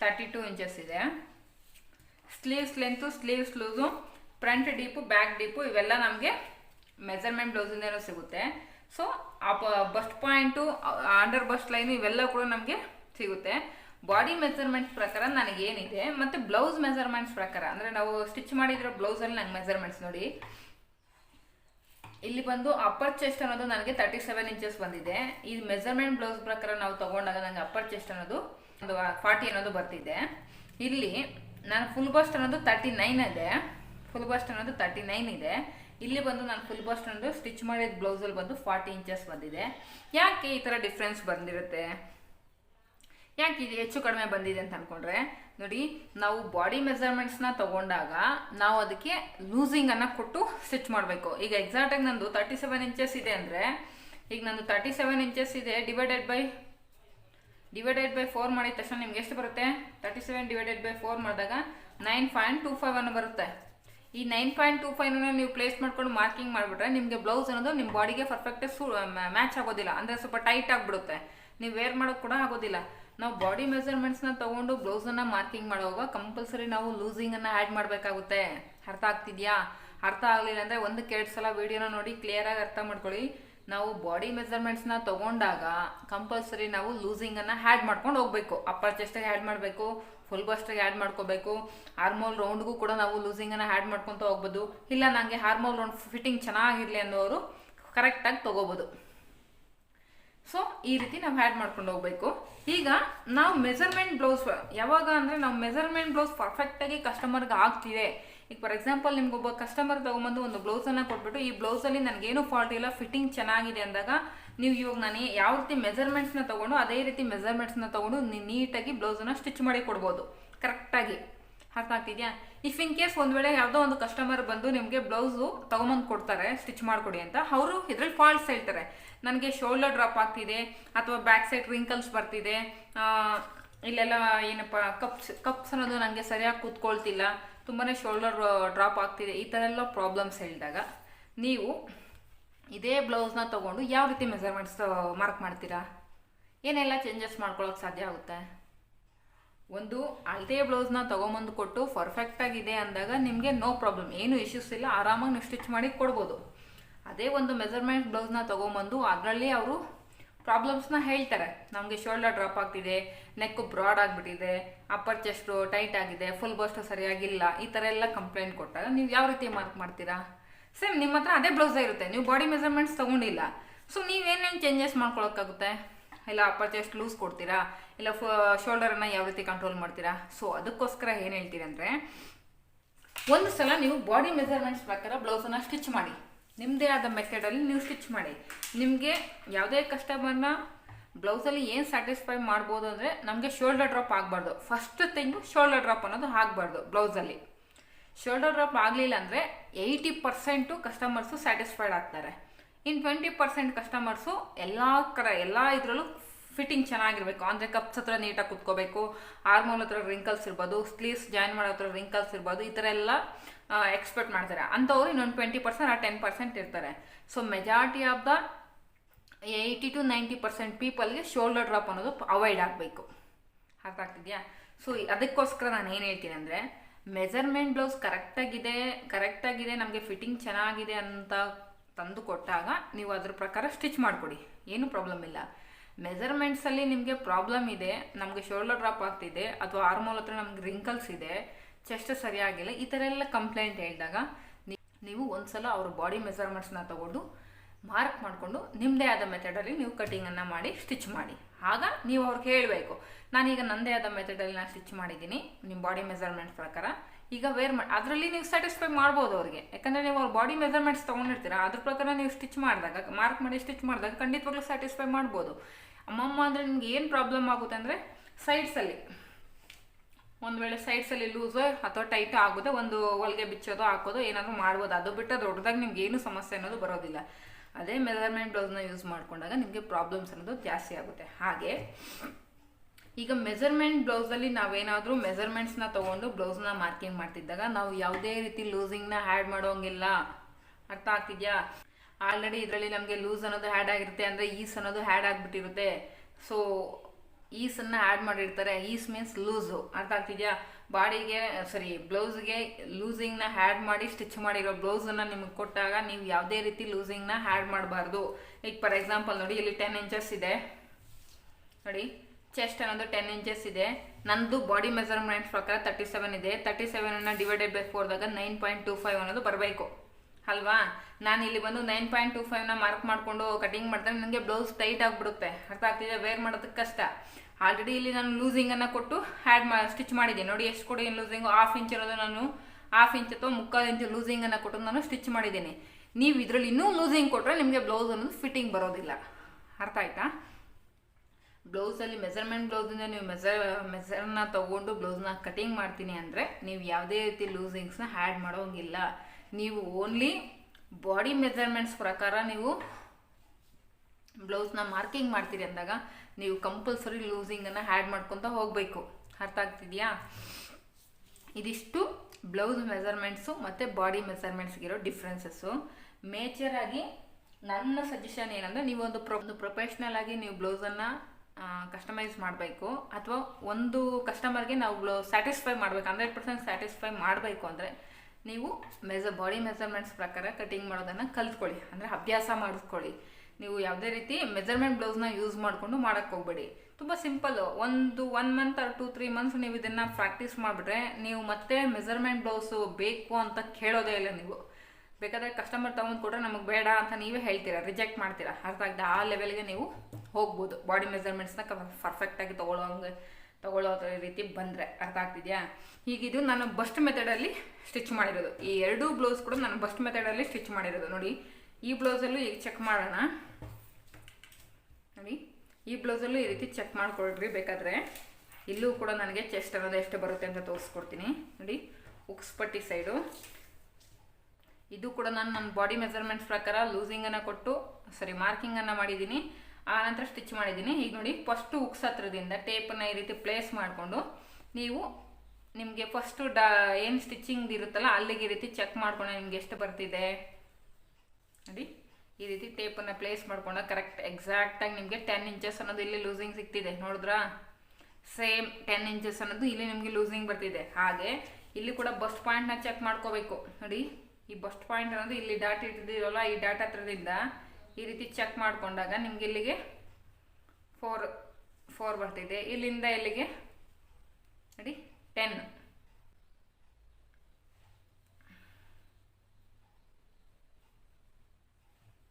ತರ್ಟಿ ಟೂ ಇಂಚಸ್ ಇದೆ. Sleeves length sleeves loose front deep back deep ಇವೆಲ್ಲ ನಮಗೆ ಮೆಜರ್ಮೆಂಟ್ ಬ್ಲೌಸಿಂದೇನೂ ಸಿಗುತ್ತೆ. ಸೊ ಆ bust point under bust line ಇವೆಲ್ಲ ಕೂಡ ನಮಗೆ ಸಿಗುತ್ತೆ. ಬಾಡಿ ಮೆಜರ್ಮೆಂಟ್ಸ್ ಪ್ರಕಾರ ನನಗೇನಿದೆ, ಮತ್ತು ಬ್ಲೌಸ್ ಮೆಜರ್ಮೆಂಟ್ಸ್ ಪ್ರಕಾರ, ಅಂದರೆ ನಾವು ಸ್ಟಿಚ್ ಮಾಡಿದಿರೋ ಬ್ಲೌಸಲ್ಲಿ ನಂಗೆ ಮೆಜರ್ಮೆಂಟ್ಸ್ ನೋಡಿ. ಇಲ್ಲಿ ಬಂದು ಅಪ್ಪರ್ ಚೆಸ್ಟ್ ಅನ್ನೋದು ನನಗೆ ತರ್ಟಿ ಸೆವೆನ್ ಇಂಚಸ್ ಬಂದಿದೆ. ಈ ಮೆಜರ್ಮೆಂಟ್ ಬ್ಲೌಸ್ ಪ್ರಕಾರ ನಾವು ತಗೊಂಡಾಗ ನನಗೆ ಅಪ್ಪರ್ ಚೆಸ್ಟ್ ಅನ್ನೋದು ಒಂದು ಫಾರ್ಟಿ ಅನ್ನೋದು ಬರ್ತಿದೆ. ಇಲ್ಲಿ ನಾನು ಫುಲ್ ಬಸ್ಟ್ ಅನ್ನೋದು ತರ್ಟಿ ನೈನ್ ಇದೆ. ಫುಲ್ ಬಸ್ಟ್ ಅನ್ನೋದು ತರ್ಟಿ ನೈನ್ ಇದೆ. ಇಲ್ಲಿ ಬಂದು ನಾನು ಫುಲ್ ಬಸ್ಟ್ ಅನ್ನೋದು ಸ್ಟಿಚ್ ಮಾಡಿದ ಬ್ಲೌಸಲ್ಲಿ ಬಂದು ಫಾರ್ಟಿ ಇಂಚಸ್ ಬಂದಿದೆ. ಯಾಕೆ ಈ ಥರ ಡಿಫ್ರೆನ್ಸ್ ಬಂದಿರುತ್ತೆ? ಯಾಕೆ ಇದು ಹೆಚ್ಚು ಕಡಿಮೆ ಬಂದಿದೆ ಅಂತ ಅನ್ಕೊಂಡ್ರೆ? ನೋಡಿ, ನಾವು ಬಾಡಿ ಮೆಸರ್ಮೆಂಟ್ಸ್ನ ತಗೊಂಡಾಗ ನಾವು ಅದಕ್ಕೆ ಲೂಸಿಂಗನ್ನು ಕೊಟ್ಟು ಸ್ಟಿಚ್ ಮಾಡಬೇಕು. ಈಗ ಎಕ್ಸಾಕ್ಟಾಗಿ ನಂದು ತರ್ಟಿ ಸೆವೆನ್ ಇಂಚಸ್ ಇದೆ ಅಂದರೆ, ಈಗ ನಂದು ತರ್ಟಿ ಸೆವೆನ್ ಇಂಚಸ್ ಇದೆ divided by divided by four ಮಾಡಿದ ತಕ್ಷಣ ನಿಮ್ಗೆ ಎಷ್ಟು ಬರುತ್ತೆ? Thirty seven divided by four ಮಾಡಿದಾಗ ನೈನ್ ಪಾಯಿಂಟ್ ಟೂ ಫೈವ್ ಅನ್ನು ಬರುತ್ತೆ. ಈ ನೈನ್ ಪಾಯಿಂಟ್ ಟೂ ಫೈವ್ನ ನೀವು ಪ್ಲೇಸ್ ಮಾಡ್ಕೊಂಡು ಮಾರ್ಕಿಂಗ್ ಮಾಡಿಬಿಟ್ರೆ ನಿಮಗೆ ಬ್ಲೌಸ್ ಅನ್ನೋದು ನಿಮ್ಮ ಬಾಡಿಗೆ ಪರ್ಫೆಕ್ಟ್ ಮ್ಯಾಚ್ ಆಗೋದಿಲ್ಲ. ಅಂದರೆ ಸ್ವಲ್ಪ ಟೈಟ್ ಆಗಿಬಿಡುತ್ತೆ. ನೀವು ವೇರ್ ಮಾಡೋಕ್ಕೆ ಕೂಡ ಆಗೋದಿಲ್ಲ. ನಾವು ಬಾಡಿ ಮೆಜರ್ಮೆಂಟ್ಸ್ನ ತೊಗೊಂಡು ಬ್ಲೌಸನ್ನು ಮಾರ್ಕಿಂಗ್ ಮಾಡುವಾಗ ಕಂಪಲ್ಸರಿ ನಾವು ಲೂಸಿಂಗನ್ನು ಆ್ಯಡ್ ಮಾಡಬೇಕಾಗುತ್ತೆ. ಅರ್ಥ ಆಗ್ತಿದ್ಯಾ? ಅರ್ಥ ಆಗಲಿಲ್ಲ ಅಂದರೆ ಒಂದು ಎರಡು ಸಲ ವೀಡಿಯೋನ ನೋಡಿ ಕ್ಲಿಯರಾಗಿ ಅರ್ಥ ಮಾಡ್ಕೊಳ್ಳಿ. ನಾವು ಬಾಡಿ ಮೆಜರ್ಮೆಂಟ್ಸ್ನ ತಗೊಂಡಾಗ ಕಂಪಲ್ಸರಿ ನಾವು ಲೂಸಿಂಗನ್ನು ಹ್ಯಾಡ್ ಮಾಡ್ಕೊಂಡು ಹೋಗಬೇಕು. ಅಪ್ಪರ್ ಚೆಸ್ಟಿಗೆ ಆ್ಯಡ್ ಮಾಡಬೇಕು ಫುಲ್ ಬಸ್ಟಿಗೆ ಆ್ಯಡ್ ಮಾಡ್ಕೋಬೇಕು. ಹಾರ್ಮೋಲ್ ರೌಂಡ್ಗೂ ಕೂಡ ನಾವು ಲೂಸಿಂಗನ್ನು ಆ್ಯಡ್ ಮಾಡ್ಕೊತ ಹೋಗ್ಬೋದು. ಇಲ್ಲ ನನಗೆ ಹಾರ್ಮೋಲ್ ರೌಂಡ್ ಫಿಟ್ಟಿಂಗ್ ಚೆನ್ನಾಗಿರಲಿ ಅನ್ನೋರು ಕರೆಕ್ಟಾಗಿ ತೊಗೋಬೋದು. ಸೊ ಈ ರೀತಿ ನಾವು ಆ್ಯಡ್ ಮಾಡ್ಕೊಂಡು ಹೋಗ್ಬೇಕು. ಈಗ ನಾವು ಮೆಜರ್ಮೆಂಟ್ ಬ್ಲೌಸ್ ಯಾವಾಗ ಅಂದರೆ ನಾವು ಮೆಜರ್ಮೆಂಟ್ ಬ್ಲೌಸ್ ಪರ್ಫೆಕ್ಟಾಗಿ ಕಸ್ಟಮರ್ಗೆ ಆಗ್ತಿದೆ. ಈಗ ಫಾರ್ ಎಕ್ಸಾಂಪಲ್ ನಿಮ್ಗೊಬ್ಬ ಕಸ್ಟಮರ್ ತೊಗೊಂಬಂದು ಒಂದು ಬ್ಲೌಸನ್ನು ಕೊಟ್ಬಿಟ್ಟು, ಈ ಬ್ಲೌಸಲ್ಲಿ ನನಗೇನು ಫಾಲ್ಟ್ ಇಲ್ಲ ಫಿಟ್ಟಿಂಗ್ ಚೆನ್ನಾಗಿದೆ ಅಂದಾಗ, ನೀವು ಇವಾಗ ನಾನು ಯಾವ ರೀತಿ ಮೆಜರ್ಮೆಂಟ್ಸ್ನ ತೊಗೊಂಡು, ಅದೇ ರೀತಿ ಮೆಜರ್ಮೆಂಟ್ಸ್ನ ತೊಗೊಂಡು ನೀವು ನೀಟಾಗಿ ಬ್ಲೌಸನ್ನು ಸ್ಟಿಚ್ ಮಾಡಿ ಕೊಡ್ಬೋದು. ಕರೆಕ್ಟಾಗಿ ಅರ್ಥ ಆಗ್ತಿದ್ಯಾ? ಇಫ್ ಇನ್ ಕೇಸ್ ಒಂದು ವೇಳೆ ಯಾವುದೋ ಒಂದು ಕಸ್ಟಮರ್ ಬಂದು ನಿಮಗೆ ಬ್ಲೌಸು ತೊಗೊಂಬಂದು ಕೊಡ್ತಾರೆ ಸ್ಟಿಚ್ ಮಾಡಿಕೊಡಿ ಅಂತ, ಅವರು ಇದ್ರಲ್ಲಿ ಫಾಲ್ಟ್ಸ್ ಹೇಳ್ತಾರೆ. ನನಗೆ ಶೋಲ್ಡರ್ ಡ್ರಾಪ್ ಆಗ್ತಿದೆ, ಅಥವಾ ಬ್ಯಾಕ್ ಸೈಡ್ ರಿಂಕಲ್ಸ್ ಬರ್ತಿದೆ ಇಲ್ಲೆಲ್ಲ ಏನಪ್ಪ ಕಪ್ಸ್ ಕಪ್ಸ್ ಅನ್ನೋದು ನನಗೆ ಸರಿಯಾಗಿ ಕೂತ್ಕೊಳ್ತಿಲ್ಲ ತುಂಬಾ ಶೋಲ್ಡರ್ ಡ್ರಾಪ್ ಆಗ್ತಿದೆ, ಈ ಥರ ಎಲ್ಲ ಪ್ರಾಬ್ಲಮ್ಸ್ ಹೇಳಿದಾಗ, ನೀವು ಇದೇ ಬ್ಲೌಸ್ನ ತೊಗೊಂಡು ಯಾವ ರೀತಿ ಮೆಸರ್ಮೆಂಟ್ಸ್ ಮಾರ್ಕ್ ಮಾಡ್ತೀರಾ? ಏನೆಲ್ಲ ಚೇಂಜಸ್ ಮಾಡ್ಕೊಳ್ಳೋಕೆ ಸಾಧ್ಯ ಆಗುತ್ತೆ? ಒಂದು ಅಳತೆ ಬ್ಲೌಸ್ನ ತೊಗೊಂಬಂದು ಕೊಟ್ಟು ಪರ್ಫೆಕ್ಟ್ ಆಗಿದೆ ಅಂದಾಗ ನಿಮಗೆ ನೋ ಪ್ರಾಬ್ಲಮ್ ಏನು ಇಶ್ಯೂಸ್ ಇಲ್ಲ, ಆರಾಮಾಗಿ ನೀವು ಸ್ಟಿಚ್ ಮಾಡಿ ಕೊಡ್ಬೋದು. ಅದೇ ಒಂದು ಮೆಜರ್ಮೆಂಟ್ ಬ್ಲೌಸ್ನ ತೊಗೊಂಬಂದು ಅದರಲ್ಲಿ ಅವರು ಪ್ರಾಬ್ಲಮ್ಸ್ನ ಹೇಳ್ತಾರೆ. ನಮಗೆ ಶೋಲ್ಡರ್ ಡ್ರಾಪ್ ಆಗ್ತಿದೆ ನೆಕ್ ಬ್ರಾಡ್ ಆಗಿಬಿಟ್ಟಿದೆ ಅಪ್ಪರ್ ಚೆಸ್ಟು ಟೈಟ್ ಆಗಿದೆ ಫುಲ್ ಬಸ್ಟು ಸರಿಯಾಗಿಲ್ಲ, ಈ ಥರ ಎಲ್ಲ ಕಂಪ್ಲೇಂಟ್ ಕೊಟ್ಟಾಗ ನೀವು ಯಾವ ರೀತಿ ಮಾರ್ಕ್ ಮಾಡ್ತೀರಾ? ಸೇಮ್ ನಿಮ್ಮ ಹತ್ರ ಅದೇ ಬ್ಲೌಸೇ ಇರುತ್ತೆ. ನೀವು ಬಾಡಿ ಮೆಜರ್ಮೆಂಟ್ಸ್ ತೊಗೊಂಡಿಲ್ಲ. ಸೊ ನೀವೇನೇನು ಚೇಂಜಸ್ ಮಾಡ್ಕೊಳಕ್ಕಾಗುತ್ತೆ? ಇಲ್ಲ ಅಪ್ಪರ್ ಚೆಸ್ಟ್ ಲೂಸ್ ಕೊಡ್ತೀರಾ? ಇಲ್ಲ ಫ ಶೋಲ್ಡರನ್ನು ಯಾವ ರೀತಿ ಕಂಟ್ರೋಲ್ ಮಾಡ್ತೀರಾ? ಸೊ ಅದಕ್ಕೋಸ್ಕರ ಏನು ಹೇಳ್ತೀರಿ ಅಂದರೆ, ಒಂದು ಸಲ ನೀವು ಬಾಡಿ ಮೆಜರ್ಮೆಂಟ್ಸ್ ಪ್ರಕಾರ ಬ್ಲೌಸನ್ನು ಸ್ಟಿಚ್ ಮಾಡಿ. ನಿಮ್ಮದೇ ಆದ ಮೆಥಡಲ್ಲಿ ನೀವು ಸ್ಟಿಚ್ ಮಾಡಿ. ನಿಮಗೆ ಯಾವುದೇ ಕಸ್ಟಮರ್ನ ಬ್ಲೌಸಲ್ಲಿ ಏನು ಸ್ಯಾಟಿಸ್ಫೈ ಮಾಡ್ಬೋದು ಅಂದರೆ ನಮಗೆ ಶೋಲ್ಡರ್ ಡ್ರಾಪ್ ಆಗಬಾರ್ದು. ಫಸ್ಟ್ ಥಿಂಗು ಶೋಲ್ಡರ್ ಡ್ರಾಪ್ ಅನ್ನೋದು ಆಗಬಾರ್ದು ಬ್ಲೌಸಲ್ಲಿ ಶೋಲ್ಡರ್ ಡ್ರಾಪ್ ಆಗಲಿಲ್ಲ ಅಂದರೆ ಏಯ್ಟಿ ಪರ್ಸೆಂಟು ಕಸ್ಟಮರ್ಸು ಸ್ಯಾಟಿಸ್ಫೈಡ್ ಆಗ್ತಾರೆ. ಇನ್ನು ಟ್ವೆಂಟಿ ಪರ್ಸೆಂಟ್ ಕಸ್ಟಮರ್ಸು ಎಲ್ಲ ಕರ ಎಲ್ಲ ಇದರಲ್ಲೂ ಫಿಟ್ಟಿಂಗ್ ಚೆನ್ನಾಗಿರಬೇಕು. ಅಂದರೆ ಕಪ್ಸ್ ಹತ್ರ ನೀಟಾಗಿ ಕುತ್ಕೋಬೇಕು ಆರ್ಮೋಲ್ ಹತ್ರ ರಿಂಕಲ್ಸ್ ಇರ್ಬೋದು ಸ್ಲೀವ್ಸ್ ಜಾಯಿನ್ ಮಾಡೋ ಹತ್ರ ರಿಂಕಲ್ಸ್ ಇರ್ಬೋದು, ಈ ಥರ ಎಲ್ಲ ಎಕ್ಸ್ಪೆಕ್ಟ್ ಮಾಡ್ತಾರೆ. ಅಂಥವ್ರು ಇನ್ನೊಂದು ಟ್ವೆಂಟಿ ಪರ್ಸೆಂಟ್ ಆ ಟೆನ್ ಪರ್ಸೆಂಟ್ ಇರ್ತಾರೆ. So majority of the eighty to ninety percent ಪೀಪಲ್ಗೆ shoulder drop ಅನ್ನೋದು ಅವಾಯ್ಡ್ ಆಗಬೇಕು. ಅರ್ಥ ಆಗ್ತಿದೆಯಾ? ಸೊ ಅದಕ್ಕೋಸ್ಕರ ನಾನು ಏನು ಹೇಳ್ತೀನಿ ಅಂದರೆ ಮೆಜರ್ಮೆಂಟ್ ಬ್ಲೌಸ್ ಕರೆಕ್ಟಾಗಿದೆ ಕರೆಕ್ಟಾಗಿದೆ ನಮಗೆ ಫಿಟ್ಟಿಂಗ್ ಚೆನ್ನಾಗಿದೆ ಅಂತ ತಂದು ಕೊಟ್ಟಾಗ ನೀವು ಅದ್ರ ಪ್ರಕಾರ ಸ್ಟಿಚ್ ಮಾಡಿಕೊಡಿ. ಏನು ಪ್ರಾಬ್ಲಮ್ ಇಲ್ಲ. ಮೆಜರ್ಮೆಂಟ್ಸಲ್ಲಿ ನಿಮಗೆ ಪ್ರಾಬ್ಲಮ್ ಇದೆ, ನಮಗೆ ಶೋಲ್ಡರ್ ಡ್ರಾಪ್ ಆಗ್ತಿದೆ, ಅಥವಾ ಆರ್ಮೋಲ್ ಹತ್ರ ನಮ್ಗೆ ರಿಂಕಲ್ಸ್ ಇದೆ ಚೆಸ್ಟ್ ಸರಿಯಾಗಿಲ್ಲ, ಈ ಥರ ಎಲ್ಲ ಕಂಪ್ಲೇಂಟ್ ಹೇಳಿದಾಗ ನೀವು ಒಂದ್ಸಲ ಅವ್ರ ಬಾಡಿ ಮೆಜರ್ಮೆಂಟ್ಸ್ನ ತಗೊಂಡು ಮಾರ್ಕ್ ಮಾಡಿಕೊಂಡು ನಿಮ್ಮದೇ ಆದ ಮೆಥಡಲ್ಲಿ ನೀವು ಕಟಿಂಗನ್ನು ಮಾಡಿ ಸ್ಟಿಚ್ ಮಾಡಿ. ಆಗ ನೀವು ಅವ್ರಿಗೆ ಹೇಳಬೇಕು, ನಾನೀಗ ನನ್ನದೇ ಆದ ಮೆಥಡಲ್ಲಿ ನಾನು ಸ್ಟಿಚ್ ಮಾಡಿದ್ದೀನಿ ನಿಮ್ಮ ಬಾಡಿ ಮೆಜರ್ಮೆಂಟ್ ಪ್ರಕಾರ. ಈಗ ವೇರ್ ಮಾಡಿ ಅದರಲ್ಲಿ ನೀವು ಸ್ಯಾಟಿಸ್ಫೈ ಮಾಡ್ಬೋದು ಅವ್ರಿಗೆ. ಯಾಕಂದರೆ ನೀವು ಅವ್ರ ಬಾಡಿ ಮೆಜರ್ಮೆಂಟ್ಸ್ ತೊಗೊಂಡಿರ್ತೀರ, ಅದ್ರ ಪ್ರಕಾರ ನೀವು ಸ್ಟಿಚ್ ಮಾಡಿದಾಗ ಮಾರ್ಕ್ ಮಾಡಿ ಸ್ಟಿಚ್ ಮಾಡಿದಾಗ ಖಂಡಿತವಾಗ್ಲೂ ಸ್ಯಾಟಿಸ್ಫೈ ಮಾಡ್ಬೋದು. ಅಮ್ಮಮ್ಮ ಅಂದರೆ ನಿಮ್ಗೆ ಏನು ಪ್ರಾಬ್ಲಮ್ ಆಗುತ್ತೆ ಅಂದರೆ ಸೈಡ್ಸಲ್ಲಿ ಒಂದು ವೇಳೆ ಸೈಡ್ಸಲ್ಲಿ ಲೂಸು ಅಥವಾ ಟೈಟ್ ಆಗೋದು ಒಂದು ಹೊಲಿಗೆ ಬಿಚ್ಚೋದು, ಹಾಕೋದು, ಏನಾದರೂ ಮಾಡ್ಬೋದು. ಅದು ಬಿಟ್ಟು ದೊಡ್ಡದಾಗಿ ನಿಮ್ಗೆ ಏನು ಸಮಸ್ಯೆ ಅನ್ನೋದು ಬರೋದಿಲ್ಲ. ಅದೇ ಮೆಜರ್ಮೆಂಟ್ ಬ್ಲೌಸ್ನ ಯೂಸ್ ಮಾಡಿಕೊಂಡಾಗ ನಿಮಗೆ ಪ್ರಾಬ್ಲಮ್ಸ್ ಅನ್ನೋದು ಜಾಸ್ತಿ ಆಗುತ್ತೆ. ಹಾಗೆ ಈಗ ಮೆಜರ್ಮೆಂಟ್ ಬ್ಲೌಸಲ್ಲಿ ನಾವೇನಾದರೂ ಮೆಜರ್ಮೆಂಟ್ಸ್ನ ತೊಗೊಂಡು ಬ್ಲೌಸ್ನ ಮಾರ್ಕಿಂಗ್ ಮಾಡ್ತಿದ್ದಾಗ ನಾವು ಯಾವುದೇ ರೀತಿ ಲೂಸಿಂಗ್ನ ಆ್ಯಡ್ ಮಾಡೋಂಗಿಲ್ಲ. ಅರ್ಥ ಆಗ್ತಿದ್ಯಾ? ಆಲ್ರೆಡಿ ಇದರಲ್ಲಿ ನಮಗೆ ಲೂಸ್ ಅನ್ನೋದು ಆ್ಯಡ್ ಆಗಿರುತ್ತೆ ಅಂದರೆ ಈಸ್ ಅನ್ನೋದು ಆ್ಯಡ್ ಆಗಿಬಿಟ್ಟಿರುತ್ತೆ. ಸೊ ಈಸನ್ನು ಆ್ಯಡ್ ಮಾಡಿರ್ತಾರೆ. ಈಸ್ ಮೀನ್ಸ್ ಲೂಸು ಅರ್ಥ ಆಗ್ತಿದ್ಯಾ? ಬಾಡಿಗೆ ಸರಿ ಬ್ಲೌಸ್ಗೆ ಲೂಸಿಂಗ್ನ ಹ್ಯಾಡ್ ಮಾಡಿ ಸ್ಟಿಚ್ ಮಾಡಿರೋ ಬ್ಲೌಸನ್ನು ನಿಮಗೆ ಕೊಟ್ಟಾಗ ನೀವು ಯಾವುದೇ ರೀತಿ ಲೂಸಿಂಗ್ನ ಹ್ಯಾಡ್ ಮಾಡಬಾರ್ದು. ಈಗ ಫಾರ್ ಎಕ್ಸಾಂಪಲ್ ನೋಡಿ, ಇಲ್ಲಿ ಟೆನ್ ಇಂಚಸ್ ಇದೆ. ನೋಡಿ. ಚೆಸ್ಟ್ ಅನ್ನೋದು ಟೆನ್ ಇಂಚಸ್ ಇದೆ. ನಂದು ಬಾಡಿ ಮೆಸರ್ಮೆಂಟ್ ಪ್ರಕಾರ ತರ್ಟಿ ಸೆವೆನ್ ಇದೆ ತರ್ಟಿ ಸೆವೆನನ್ನು ಡಿವೈಡೆಡ್ ಬೈ ಫೋರ್ದಾಗ ನೈನ್ ಪಾಯಿಂಟ್ ಟೂ ಫೈವ್ ಅನ್ನೋದು ಬರಬೇಕು. ಅಲ್ವಾ? ನಾನು ಇಲ್ಲಿ ಬಂದು ನೈನ್ ಪಾಯಿಂಟ್ ಟೂ ಫೈವ್ನ ಮಾರ್ಕ್ ಮಾಡಿಕೊಂಡು ಕಟಿಂಗ್ ಮಾಡಿದ್ರೆ ನನಗೆ ಬ್ಲೌಸ್ ಟೈಟ್ ಆಗಿಬಿಡುತ್ತೆ. ಅರ್ಥ ಆಗ್ತಿದೆ? ವೇರ್ ಮಾಡೋದಕ್ಕೆ ಕಷ್ಟ. ಆಲ್ರೆಡಿ ಇಲ್ಲಿ ನಾನು ಲೂಸಿಂಗನ್ನು ಕೊಟ್ಟು ಹ್ಯಾಡ್ ಮಾ ಸ್ಟಿಚ್ ಮಾಡಿದ್ದೀನಿ ನೋಡಿ ಎಷ್ಟು ಕೊಡಿ ಲೂಸಿಂಗು ಹಾಫ್ ಇಂಚ್ ಇರೋದು ನಾನು. ಹಾಫ್ ಇಂಚ್ ಅಥವಾ ಮುಕ್ಕಾಲು ಇಂಚು ಲೂಸಿಂಗನ್ನು ಕೊಟ್ಟು ನಾನು ಸ್ಟಿಚ್ ಮಾಡಿದ್ದೀನಿ. ನೀವು ಇದರಲ್ಲಿ ಇನ್ನೂ ಲೂಸಿಂಗ್ ಕೊಟ್ಟರೆ ನಿಮಗೆ ಬ್ಲೌಸ್ ಅನ್ನೋದು ಫಿಟ್ಟಿಂಗ್ ಬರೋದಿಲ್ಲ. ಅರ್ಥ ಆಯ್ತಾ? ಬ್ಲೌಸಲ್ಲಿ ಮೆಸರ್ಮೆಂಟ್ ಬ್ಲೌಸಿಂದ ನೀವು ಮೆಸರ್ ಮೆಸರ್ನ ತೊಗೊಂಡು ಬ್ಲೌಸ್ನ ಕಟಿಂಗ್ ಮಾಡ್ತೀನಿ ಅಂದರೆ ನೀವು ಯಾವುದೇ ರೀತಿ ಲೂಸಿಂಗ್ಸ್ನ ಹ್ಯಾಡ್ ಮಾಡೋಂಗಿಲ್ಲ. ನೀವು ಓನ್ಲಿ ಬಾಡಿ ಮೆಸರ್ಮೆಂಟ್ಸ್ ಪ್ರಕಾರ ನೀವು ಬ್ಲೌಸ್ನ ಮಾರ್ಕಿಂಗ್ ಮಾಡ್ತೀರಿ ಅಂದಾಗ ನೀವು ಕಂಪಲ್ಸರಿ ಲೂಸಿಂಗನ್ನು ಹ್ಯಾಡ್ ಮಾಡ್ಕೊತ ಹೋಗಬೇಕು. ಅರ್ಥ ಆಗ್ತಿದೆಯಾ? ಇದಿಷ್ಟು ಬ್ಲೌಸ್ ಮೆಸರ್ಮೆಂಟ್ಸು ಮತ್ತು ಬಾಡಿ ಮೆಸರ್ಮೆಂಟ್ಸ್ಗಿರೋ ಡಿಫ್ರೆನ್ಸಸ್ಸು. ಮೇಜರ್ ಆಗಿ ನನ್ನ ಸಜೆಷನ್ ಏನಂದರೆ ನೀವು ಒಂದು ಪ್ರೊ, ಒಂದು ಪ್ರೊಫೆಷ್ನಲ್ ಆಗಿ ನೀವು ಬ್ಲೌಸನ್ನು ಕಸ್ಟಮೈಸ್ ಮಾಡಬೇಕು. ಅಥವಾ ಒಂದು ಕಸ್ಟಮರ್ಗೆ ನಾವು ಸ್ಯಾಟಿಸ್ಫೈ ಮಾಡಬೇಕು. ಹಂಡ್ರೆಡ್ ಪರ್ಸೆಂಟ್ ಸ್ಯಾಟಿಸ್ಫೈ ಮಾಡಬೇಕು ಅಂದರೆ ನೀವು ಮೆಜರ್ ಬಾಡಿ ಮೆಜರ್ಮೆಂಟ್ಸ್ ಪ್ರಕಾರ ಕಟಿಂಗ್ ಮಾಡೋದನ್ನು ಕಲ್ತ್ಕೊಳ್ಳಿ. ಅಂದರೆ ಅಭ್ಯಾಸ ಮಾಡಿಸ್ಕೊಳ್ಳಿ ನೀವು ಯಾವುದೇ ರೀತಿ ಮೆಜರ್ಮೆಂಟ್ ಬ್ಲೌಸ್ನ ಯೂಸ್ ಮಾಡಿಕೊಂಡು ಮಾಡೋಕ್ಕೆ ಹೋಗ್ಬೇಡಿ. ತುಂಬ ಸಿಂಪಲ್ಲು ಒಂದು one month or two three months ನೀವು ಇದನ್ನು ಪ್ರಾಕ್ಟೀಸ್ ಮಾಡಿಬಿಟ್ರೆ ನೀವು ಮತ್ತೆ ಮೆಜರ್ಮೆಂಟ್ ಬ್ಲೌಸು ಬೇಕು ಅಂತ ಕೇಳೋದೇ ಇಲ್ಲ ನೀವು. ಬೇಕಾದರೆ ಕಸ್ಟಮರ್ ತೊಗೊಂಡು ಕೊಟ್ಟರೆ ನಮಗೆ ಬೇಡ ಅಂತ ನೀವೇ ಹೇಳ್ತೀರಾ ರಿಜೆಕ್ಟ್ ಮಾಡ್ತೀರಾ? ಅರ್ಥ ಆಗಿದೆ ಆ ಲೆವೆಲ್ಗೆ ನೀವು ಹೋಗ್ಬೋದು. ಬಾಡಿ ಮೆಜರ್ಮೆಂಟ್ಸ್ನ ಪರ್ಫೆಕ್ಟಾಗಿ ತೊಗೊಳ್ಳೋಂಗೆ ತೊಗೊಳ್ಳೋ ರೀತಿ ಬಂದರೆ, ಅರ್ಥ ಆಗ್ತಿದೆಯಾ? ಹೀಗಿದು ನಾನು ಬಸ್ಟ್ ಮೆಥಡಲ್ಲಿ ಸ್ಟಿಚ್ ಮಾಡಿರೋದು. ಈ ಎರಡೂ ಬ್ಲೌಸ್ ಕೂಡ ನಾನು ಬಸ್ಟ್ ಮೆಥಡಲ್ಲಿ ಸ್ಟಿಚ್ ಮಾಡಿರೋದು. ನೋಡಿ, ಈ ಬ್ಲೌಸಲ್ಲೂ ಈಗ ಚೆಕ್ ಮಾಡೋಣ. ನೋಡಿ, ಈ ಬ್ಲೌಸಲ್ಲೂ ಈ ರೀತಿ ಚೆಕ್ ಮಾಡ್ಕೊಳ್ರಿ. ಬೇಕಾದರೆ ಇಲ್ಲೂ ಕೂಡ ನನಗೆ ಚೆಸ್ಟ್ ಅನ್ನೋದು ಎಷ್ಟು ಬರುತ್ತೆ ಅಂತ ತೋರಿಸ್ಕೊಡ್ತೀನಿ. ನೋಡಿ ಉಕ್ಸ್ಪಟ್ಟಿ ಸೈಡು ಇದು ಕೂಡ ನಾನು ನನ್ನ ಬಾಡಿ ಮೆಜರ್ಮೆಂಟ್ಸ್ ಪ್ರಕಾರ ಲೂಸಿಂಗನ್ನು ಕೊಟ್ಟು ಸಾರಿ ಮಾರ್ಕಿಂಗನ್ನು ಮಾಡಿದ್ದೀನಿ ನಂತರ ಸ್ಟಿಚ್ ಮಾಡಿದ್ದೀನಿ ಈಗ ನೋಡಿ ಫಸ್ಟು ಉಕ್ಸ್ ಹತ್ರದಿಂದ ಟೇಪನ್ನು ಈ ರೀತಿ ಪ್ಲೇಸ್ ಮಾಡಿಕೊಂಡು, ನೀವು ನಿಮಗೆ ಫಸ್ಟು ಡಾ, ಏನು ಸ್ಟಿಚಿಂಗ್ ಇರುತ್ತಲ್ಲ ಅಲ್ಲಿಗೆ ಈ ರೀತಿ ಚೆಕ್ ಮಾಡ್ಕೊಂಡು ನಿಮ್ಗೆ ಎಷ್ಟು ಬರ್ತಿದೆ. ನೋಡಿ, ಈ ರೀತಿ ಟೇಪನ್ನು ಪ್ಲೇಸ್ ಮಾಡ್ಕೊಂಡು ಕರೆಕ್ಟ್ ಎಕ್ಸಾಕ್ಟಾಗಿ ನಿಮಗೆ ಟೆನ್ ಇಂಚಸ್ ಅನ್ನೋದು ಇಲ್ಲಿ ಲೂಸಿಂಗ್ ಸಿಗ್ತಿದೆ. ನೋಡಿದ್ರಾ? ಸೇಮ್ ಟೆನ್ ಇಂಚಸ್ ಅನ್ನೋದು ಇಲ್ಲಿ ನಿಮಗೆ ಲೂಸಿಂಗ್ ಬರ್ತಿದೆ. ಹಾಗೆ, ಇಲ್ಲಿ ಕೂಡ ಬಸ್ಟ್ ಪಾಯಿಂಟ್ನ ಚೆಕ್ ಮಾಡ್ಕೋಬೇಕು. ನೋಡಿ ಈ ಬಸ್ಟ್ ಪಾಯಿಂಟ್ ಅನ್ನೋದು ಇಲ್ಲಿ ಡಾಟ್ ಇಟ್ಟಿದ್ದೀರಲ್ಲ ಈ ಡಾಟ್ ಹತ್ರದಿಂದ ಈ ರೀತಿ ಚೆಕ್ ಮಾಡಿಕೊಂಡಾಗ ನಿಮ್ಗೆ ಇಲ್ಲಿಗೆ ಫೋರ್ ಫೋರ್ ಬರ್ತಿದೆ. ಇಲ್ಲಿಂದ ಇಲ್ಲಿಗೆ ನೋಡಿ ಟೆನ್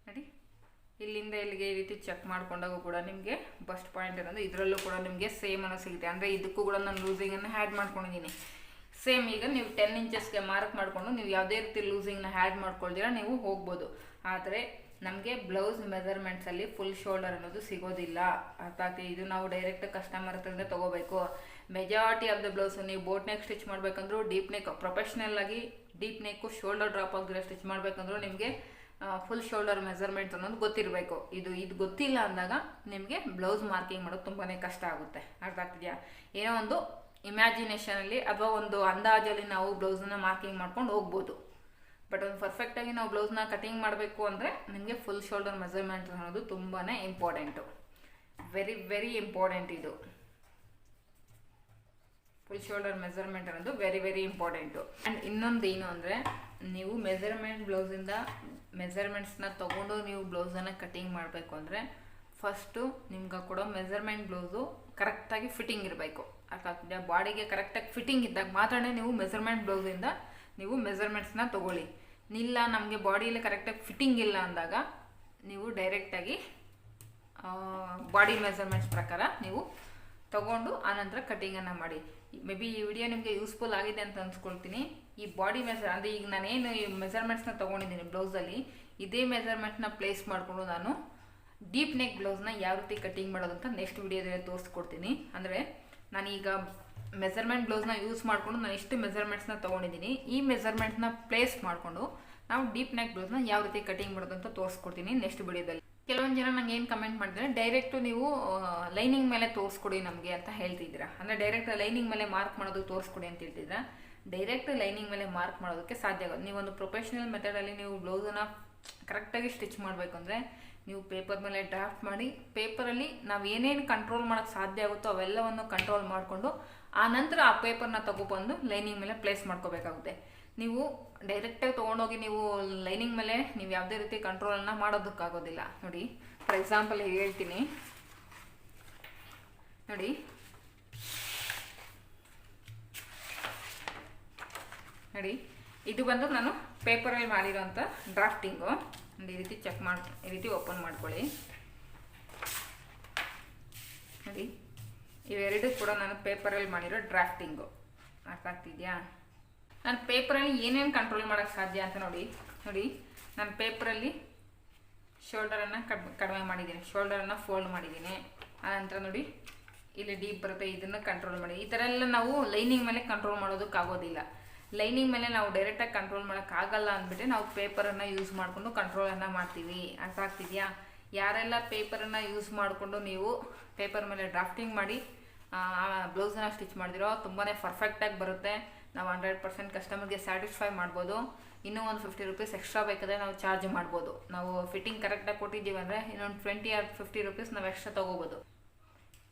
ನೋಡಿ, ಇಲ್ಲಿಂದ ಇಲ್ಲಿಗೆ ಈ ರೀತಿ ಚೆಕ್ ಮಾಡ್ಕೊಂಡಾಗ ಕೂಡ ನಿಮಗೆ ಬಸ್ಟ್ ಪಾಯಿಂಟ್ ಅನ್ನೋದು ಇದರಲ್ಲೂ ಕೂಡ ನಿಮಗೆ ಸೇಮ್ ಅನ್ನೋ ಸಿಗುತ್ತೆ. ಅಂದರೆ ಇದಕ್ಕೂ ಕೂಡ ನಾನು ಲೂಸಿಂಗನ್ನು ಆ್ಯಡ್ ಮಾಡ್ಕೊಂಡಿದ್ದೀನಿ. ಸೇಮ್ ಈಗ ನೀವು ಟೆನ್ ಇಂಚಸ್ಗೆ ಮಾರ್ಕ್ ಮಾಡಿಕೊಂಡು ನೀವು ಯಾವುದೇ ರೀತಿ ಲೂಸಿಂಗ್ನ ಹ್ಯಾಡ್ ಮಾಡ್ಕೊಳ್ತೀರಾ, ನೀವು ಹೋಗ್ಬೋದು. ಆದರೆ ನಮಗೆ ಬ್ಲೌಸ್ ಮೆಜರ್ಮೆಂಟ್ಸಲ್ಲಿ ಫುಲ್ ಶೋಲ್ಡರ್ ಅನ್ನೋದು ಸಿಗೋದಿಲ್ಲ. ಅರ್ಥ ಆಗ್ತಿದೆ ಇದು ನಾವು ಡೈರೆಕ್ಟ್ ಕಸ್ಟಮರ್ ಹತ್ರದಿಂದ ತೊಗೋಬೇಕು. ಮೆಜಾರಿಟಿ ಆಫ್ ದ ಬ್ಲೌಸ್ ನೀವು ಬೋಟ್ ನೆಕ್ ಸ್ಟಿಚ್ ಮಾಡಬೇಕಂದ್ರೂ ಡೀಪ್ ನೆಕ್ ಪ್ರೊಫೆಷ್ನಲ್ ಆಗಿ ಡೀಪ್ ನೆಕ್ಕು ಶೋಲ್ಡರ್ ಡ್ರಾಪ್ ಆಗಿರೋ ಸ್ಟಿಚ್ ಮಾಡಬೇಕಂದ್ರೂ ನಿಮಗೆ ಫುಲ್ ಶೋಲ್ಡರ್ ಮೆಜರ್ಮೆಂಟ್ಸ್ ಅನ್ನೋದು ಗೊತ್ತಿರಬೇಕು. ಇದು ಇದು ಗೊತ್ತಿಲ್ಲ ಅಂದಾಗ ನಿಮಗೆ ಬ್ಲೌಸ್ ಮಾರ್ಕಿಂಗ್ ಮಾಡೋದು ತುಂಬಾ ಕಷ್ಟ ಆಗುತ್ತೆ. ಅರ್ಥ ಆಗ್ತಿದೆಯಾ? ಏನೋ ಒಂದು ಇಮ್ಯಾಜಿನೇಷನಲ್ಲಿ ಅಥವಾ ಒಂದು ಅಂದಾಜಲ್ಲಿ ನಾವು ಬ್ಲೌಸನ್ನ ಮಾರ್ಕಿಂಗ್ ಮಾಡ್ಕೊಂಡು ಹೋಗ್ಬೋದು. ಬಟ್ ಒಂದು ಪರ್ಫೆಕ್ಟಾಗಿ ನಾವು ಬ್ಲೌಸ್ನ ಕಟಿಂಗ್ ಮಾಡಬೇಕು ಅಂದರೆ ನಿಮಗೆ ಫುಲ್ ಶೋಲ್ಡರ್ ಮೆಜರ್ಮೆಂಟ್ ಅನ್ನೋದು ತುಂಬಾ ಇಂಪಾರ್ಟೆಂಟು ವೆರಿ ವೆರಿ ಇಂಪಾರ್ಟೆಂಟ್ ಇದು. ಫುಲ್ ಶೋಲ್ಡರ್ ಮೆಜರ್ಮೆಂಟ್ ಅನ್ನೋದು ವೆರಿ ವೆರಿ ಇಂಪಾರ್ಟೆಂಟು ಆ್ಯಂಡ್ ಇನ್ನೊಂದು ಏನು ಅಂದರೆ ನೀವು ಮೆಜರ್ಮೆಂಟ್ ಬ್ಲೌಸಿಂದ ಮೆಜರ್ಮೆಂಟ್ಸ್ನ ತೊಗೊಂಡು ನೀವು ಬ್ಲೌಸನ್ನು ಕಟಿಂಗ್ ಮಾಡಬೇಕು ಅಂದರೆ ಫಸ್ಟು ನಿಮ್ಗೆ ಕೊಡೋ ಮೆಜರ್ಮೆಂಟ್ ಬ್ಲೌಸು ಕರೆಕ್ಟಾಗಿ ಫಿಟ್ಟಿಂಗ್ ಇರಬೇಕು. ಆಗ್ತಿದೆ? ಬಾಡಿಗೆ ಕರೆಕ್ಟಾಗಿ ಫಿಟ್ಟಿಂಗ್ ಇದ್ದಾಗ ಮಾತ್ರ ನೀವು ಮೆಸರ್ಮೆಂಟ್ ಬ್ಲೌಸಿಂದ ನೀವು ಮೆಸರ್ಮೆಂಟ್ಸ್ನ ತೊಗೊಳ್ಳಿ. ಇಲ್ಲ, ನಮಗೆ ಬಾಡಿಯಲ್ಲಿ ಕರೆಕ್ಟಾಗಿ ಫಿಟ್ಟಿಂಗ್ ಇಲ್ಲ ಅಂದಾಗ ನೀವು ಡೈರೆಕ್ಟಾಗಿ ಬಾಡಿ ಮೆಸರ್ಮೆಂಟ್ಸ್ ಪ್ರಕಾರ ನೀವು ತಗೊಂಡು ಆನಂತರ ಕಟಿಂಗನ್ನು ಮಾಡಿ. ಮೇ ಬಿ ಈ ವಿಡಿಯೋ ನಿಮಗೆ ಯೂಸ್ಫುಲ್ ಆಗಿದೆ ಅಂತ ಅನ್ಸ್ಕೊಳ್ತೀನಿ. ಈ ಬಾಡಿ ಮೆಸರ್ ಅಂದರೆ ಈಗ ನಾನೇನು ಈ ಮೆಸರ್ಮೆಂಟ್ಸ್ನ ತೊಗೊಂಡಿದ್ದೀನಿ ಬ್ಲೌಸಲ್ಲಿ ಇದೇ ಮೆಸರ್ಮೆಂಟ್ನ ಪ್ಲೇಸ್ ಮಾಡಿಕೊಂಡು ನಾನು ಡೀಪ್ ನೆಕ್ ಬ್ಲೌಸ್ನ ಯಾವ ರೀತಿ ಕಟ್ಟಿಂಗ್ ಮಾಡೋದು ಅಂತ ನೆಕ್ಸ್ಟ್ ವಿಡಿಯೋದಲ್ಲಿ ತೋರಿಸ್ಕೊಡ್ತೀನಿ. ಅಂದರೆ ನಾನೀಗ ಮೆಸರ್ಮೆಂಟ್ ಬ್ಲೌಸ್ನ ಯೂಸ್ ಮಾಡಿಕೊಂಡು ನಾನು ಇಷ್ಟು ಮೆಸರ್ಮೆಂಟ್ಸ್ನ ತೊಗೊಂಡಿದ್ದೀನಿ ಈ ಮೆಸರ್ಮೆಂಟ್ಸ್ನ ಪ್ಲೇಸ್ ಮಾಡಿಕೊಂಡು ನಾವು ಡೀಪ್ ನೆಕ್ ಬ್ಲೌಸ್ನ ಯಾವ ರೀತಿ ಕಟಿಂಗ್ ಮಾಡೋದು ಅಂತ ತೋರಿಸ್ಕೊಡ್ತೀನಿ ನೆಕ್ಸ್ಟ್ ವಿಡಿಯೋದಲ್ಲಿ ಕೆಲವೊಂದು ಜನ ನಂಗೆ ಏನು ಕಮೆಂಟ್ ಮಾಡಿದ್ರೆ ಡೈರೆಕ್ಟು ನೀವು ಲೈನಿಂಗ್ ಮೇಲೆ ತೋರಿಸ್ಕೊಡಿ ನಮಗೆ ಅಂತ ಹೇಳ್ತಿದ್ದೀರ. ಅಂದರೆ ಡೈರೆಕ್ಟ್ ಲೈನಿಂಗ್ ಮೇಲೆ ಮಾರ್ಕ್ ಮಾಡೋದು ತೋರಿಸ್ಕೊಡಿ ಅಂತ ಹೇಳ್ತಿದ್ದೀರಾ. ಡೈರೆಕ್ಟ್ ಲೈನಿಂಗ್ ಮೇಲೆ ಮಾರ್ಕ್ ಮಾಡೋದಕ್ಕೆ ಸಾಧ್ಯ ಆಗೋದು. ನೀವೊಂದು ಪ್ರೊಫೆಷ್ನಲ್ ಮೆಥಡಲ್ಲಿ ನೀವು ಬ್ಲೌಸನ್ನು ಕರೆಕ್ಟಾಗಿ ಸ್ಟಿಚ್ ಮಾಡಬೇಕು ಅಂದರೆ ನೀವು ಪೇಪರ್ ಮೇಲೆ ಡ್ರಾಫ್ಟ್ ಮಾಡಿ ಪೇಪರಲ್ಲಿ ನಾವು ಏನೇನು ಕಂಟ್ರೋಲ್ ಮಾಡೋಕ್ಕೆ ಸಾಧ್ಯ ಆಗುತ್ತೋ ಅವೆಲ್ಲವನ್ನು ಕಂಟ್ರೋಲ್ ಮಾಡಿಕೊಂಡು, ಆ ನಂತರ ಆ ಪೇಪರ್ನ ತಗೊಬಂದು ಲೈನಿಂಗ್ ಮೇಲೆ ಪ್ಲೇಸ್ ಮಾಡ್ಕೋಬೇಕಾಗುತ್ತೆ. ನೀವು ಡೈರೆಕ್ಟಾಗಿ ತೊಗೊಂಡೋಗಿ ನೀವು ಲೈನಿಂಗ್ ಮೇಲೆ ನೀವು ಯಾವುದೇ ರೀತಿ ಕಂಟ್ರೋಲನ್ನು ಮಾಡೋದಕ್ಕಾಗೋದಿಲ್ಲ. ನೋಡಿ ಫಾರ್ ಎಕ್ಸಾಂಪಲ್ ಹೇಳ್ತೀನಿ. ನೋಡಿ. ನೋಡಿ, ಇದು ಬಂದು ನಾನು ಪೇಪರಲ್ಲಿ ಮಾಡಿರೋಂಥ ಡ್ರಾಫ್ಟಿಂಗು ಒಂದು ಈ ರೀತಿ ಚೆಕ್ ಮಾಡಿ, ಈ ರೀತಿ ಓಪನ್ ಮಾಡ್ಕೊಳ್ಳಿ. ನೋಡಿ, ಇವೆರಡು ಕೂಡ ನಾನು ಪೇಪರಲ್ಲಿ ಮಾಡಿರೋ ಡ್ರಾಫ್ಟಿಂಗು ಅರ್ಥ ಆಗ್ತಿದೆಯಾ? ನಾನು ಪೇಪರಲ್ಲಿ ಏನೇನು ಕಂಟ್ರೋಲ್ ಮಾಡೋಕ್ಕೆ ಸಾಧ್ಯ ಅಂತ ನೋಡಿ ನೋಡಿ, ನಾನು ಪೇಪರಲ್ಲಿ ಶೋಲ್ಡರನ್ನು ಕಡಿಮೆ ಕಡಿಮೆ ಮಾಡಿದ್ದೀನಿ. ಶೋಲ್ಡರನ್ನು ಫೋಲ್ಡ್ ಮಾಡಿದ್ದೀನಿ. ಆನಂತರ ನೋಡಿ, ಇಲ್ಲಿ ಡೀಪ್ ಬರುತ್ತೆ, ಇದನ್ನು ಕಂಟ್ರೋಲ್ ಮಾಡಿ. ಈ ಥರ ಎಲ್ಲ ನಾವು ಲೈನಿಂಗ್ ಮೇಲೆ ಕಂಟ್ರೋಲ್ ಮಾಡೋದಕ್ಕಾಗೋದಿಲ್ಲ. ಲೈನಿಂಗ್ ಮೇಲೆ ನಾವು ಡೈರೆಕ್ಟಾಗಿ ಕಂಟ್ರೋಲ್ ಮಾಡೋಕ್ಕಾಗಲ್ಲ ಅಂದ್ಬಿಟ್ಟು ನಾವು ಪೇಪರನ್ನು ಯೂಸ್ ಮಾಡಿಕೊಂಡು ಕಂಟ್ರೋಲನ್ನು ಮಾಡ್ತೀವಿ. ಅರ್ಥ ಆಗ್ತಿದೆಯಾ? ಯಾರೆಲ್ಲ ಪೇಪರನ್ನು ಯೂಸ್ ಮಾಡಿಕೊಂಡು ನೀವು ಪೇಪರ್ ಮೇಲೆ ಡ್ರಾಫ್ಟಿಂಗ್ ಮಾಡಿ ಬ್ಲೌಸನ್ನ ಸ್ಟಿಚ್ ಮಾಡಿದಿರೋ ತುಂಬಾ ಪರ್ಫೆಕ್ಟಾಗಿ ಬರುತ್ತೆ. ನಾವು ಹಂಡ್ರೆಡ್ ಪರ್ಸೆಂಟ್ ಕಸ್ಟಮರ್ಗೆ ಸ್ಯಾಟಿಸ್ಫೈ ಮಾಡ್ಬೋದು. ಇನ್ನೂ ಒಂದು ಫಿಫ್ಟಿ ರುಪೀಸ್ ಎಕ್ಸ್ಟ್ರಾ ಬೇಕಾದರೆ ನಾವು ಚಾರ್ಜ್ ಮಾಡ್ಬೋದು. ನಾವು ಫಿಟ್ಟಿಂಗ್ ಕರೆಕ್ಟಾಗಿ ಕೊಟ್ಟಿದ್ದೀವಿ ಅಂದರೆ ಇನ್ನೊಂದು ಟ್ವೆಂಟಿ ಆರ್ ಫಿಫ್ಟಿ ರುಪೀಸ್ ನಾವು ಎಕ್ಸ್ಟ್ರಾ ತೊಗೋಬೋದು.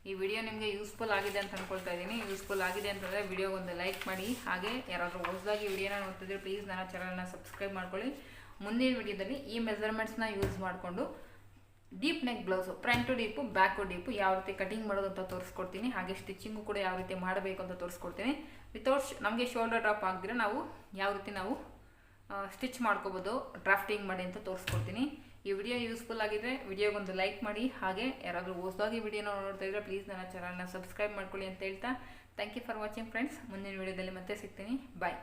ಈ ವಿಡಿಯೋ ನಿಮಗೆ ಯೂಸ್ಫುಲ್ ಆಗಿದೆ ಅಂತ ಅಂದ್ಕೊಳ್ತಾ ಇದ್ದೀನಿ. ಯೂಸ್ಫುಲ್ ಆಗಿದೆ ಅಂತಂದರೆ ವಿಡಿಯೋಗೊಂದು ಲೈಕ್ ಮಾಡಿ. ಹಾಗೆ ಯಾರಾದರೂ ಹೊಸದಾಗಿ ವಿಡಿಯೋನ ನೋಡ್ತಿದ್ರೆ ಪ್ಲೀಸ್ ನನ್ನ ಚಾನಲ್ನ ಸಬ್ಸ್ಕ್ರೈಬ್ ಮಾಡ್ಕೊಳ್ಳಿ. ಮುಂದಿನ ವಿಡಿಯೋದಲ್ಲಿ ಈ ಮೆಸರ್ಮೆಂಟ್ಸ್ನ ಯೂಸ್ ಮಾಡಿಕೊಂಡು deep neck blouse front deep back deep ಯಾವ ರೀತಿ ಕಟಿಂಗ್ ಮಾಡೋದು ಅಂತ ತೋರಿಸ್ಕೊಡ್ತೀನಿ. ಹಾಗೆ ಸ್ಟಿಚಿಂಗು ಕೂಡ ಯಾವ ರೀತಿ ಮಾಡಬೇಕು ಅಂತ ತೋರಿಸ್ಕೊಡ್ತೀನಿ. ವಿತೌಟ್ ನಮಗೆ ಶೋಲ್ಡರ್ ಡ್ರಾಪ್ ಆಗಿದ್ರೆ ನಾವು ಯಾವ ರೀತಿ ನಾವು ಸ್ಟಿಚ್ ಮಾಡ್ಕೋಬೋದು ಡ್ರಾಫ್ಟಿಂಗ್ ಮಾಡಿ ಅಂತ ತೋರಿಸ್ಕೊಡ್ತೀನಿ. ಈ ವಿಡಿಯೋ ಯೂಸ್ಫುಲ್ ಆಗಿದ್ರೆ ವಿಡಿಯೋಗೊಂದು ಲೈಕ್ ಮಾಡಿ, ಹಾಗೆ ಯಾರಾದರೂ ಹೊಸದಾಗಿ ವಿಡಿಯೋನ ನೋಡ್ತಾ ಇದ್ರೆ ಪ್ಲೀಸ್ ನನ್ನ ಚಾನಲ್ನ ಸಬ್ಸ್ಕ್ರೈಬ್ ಮಾಡ್ಕೊಳ್ಳಿ ಅಂತ ಹೇಳ್ತಾ thank you for watching friends ಮುಂದಿನ ವಿಡಿಯೋದಲ್ಲಿ ಮತ್ತೆ ಸಿಗ್ತೀನಿ. ಬಾಯ್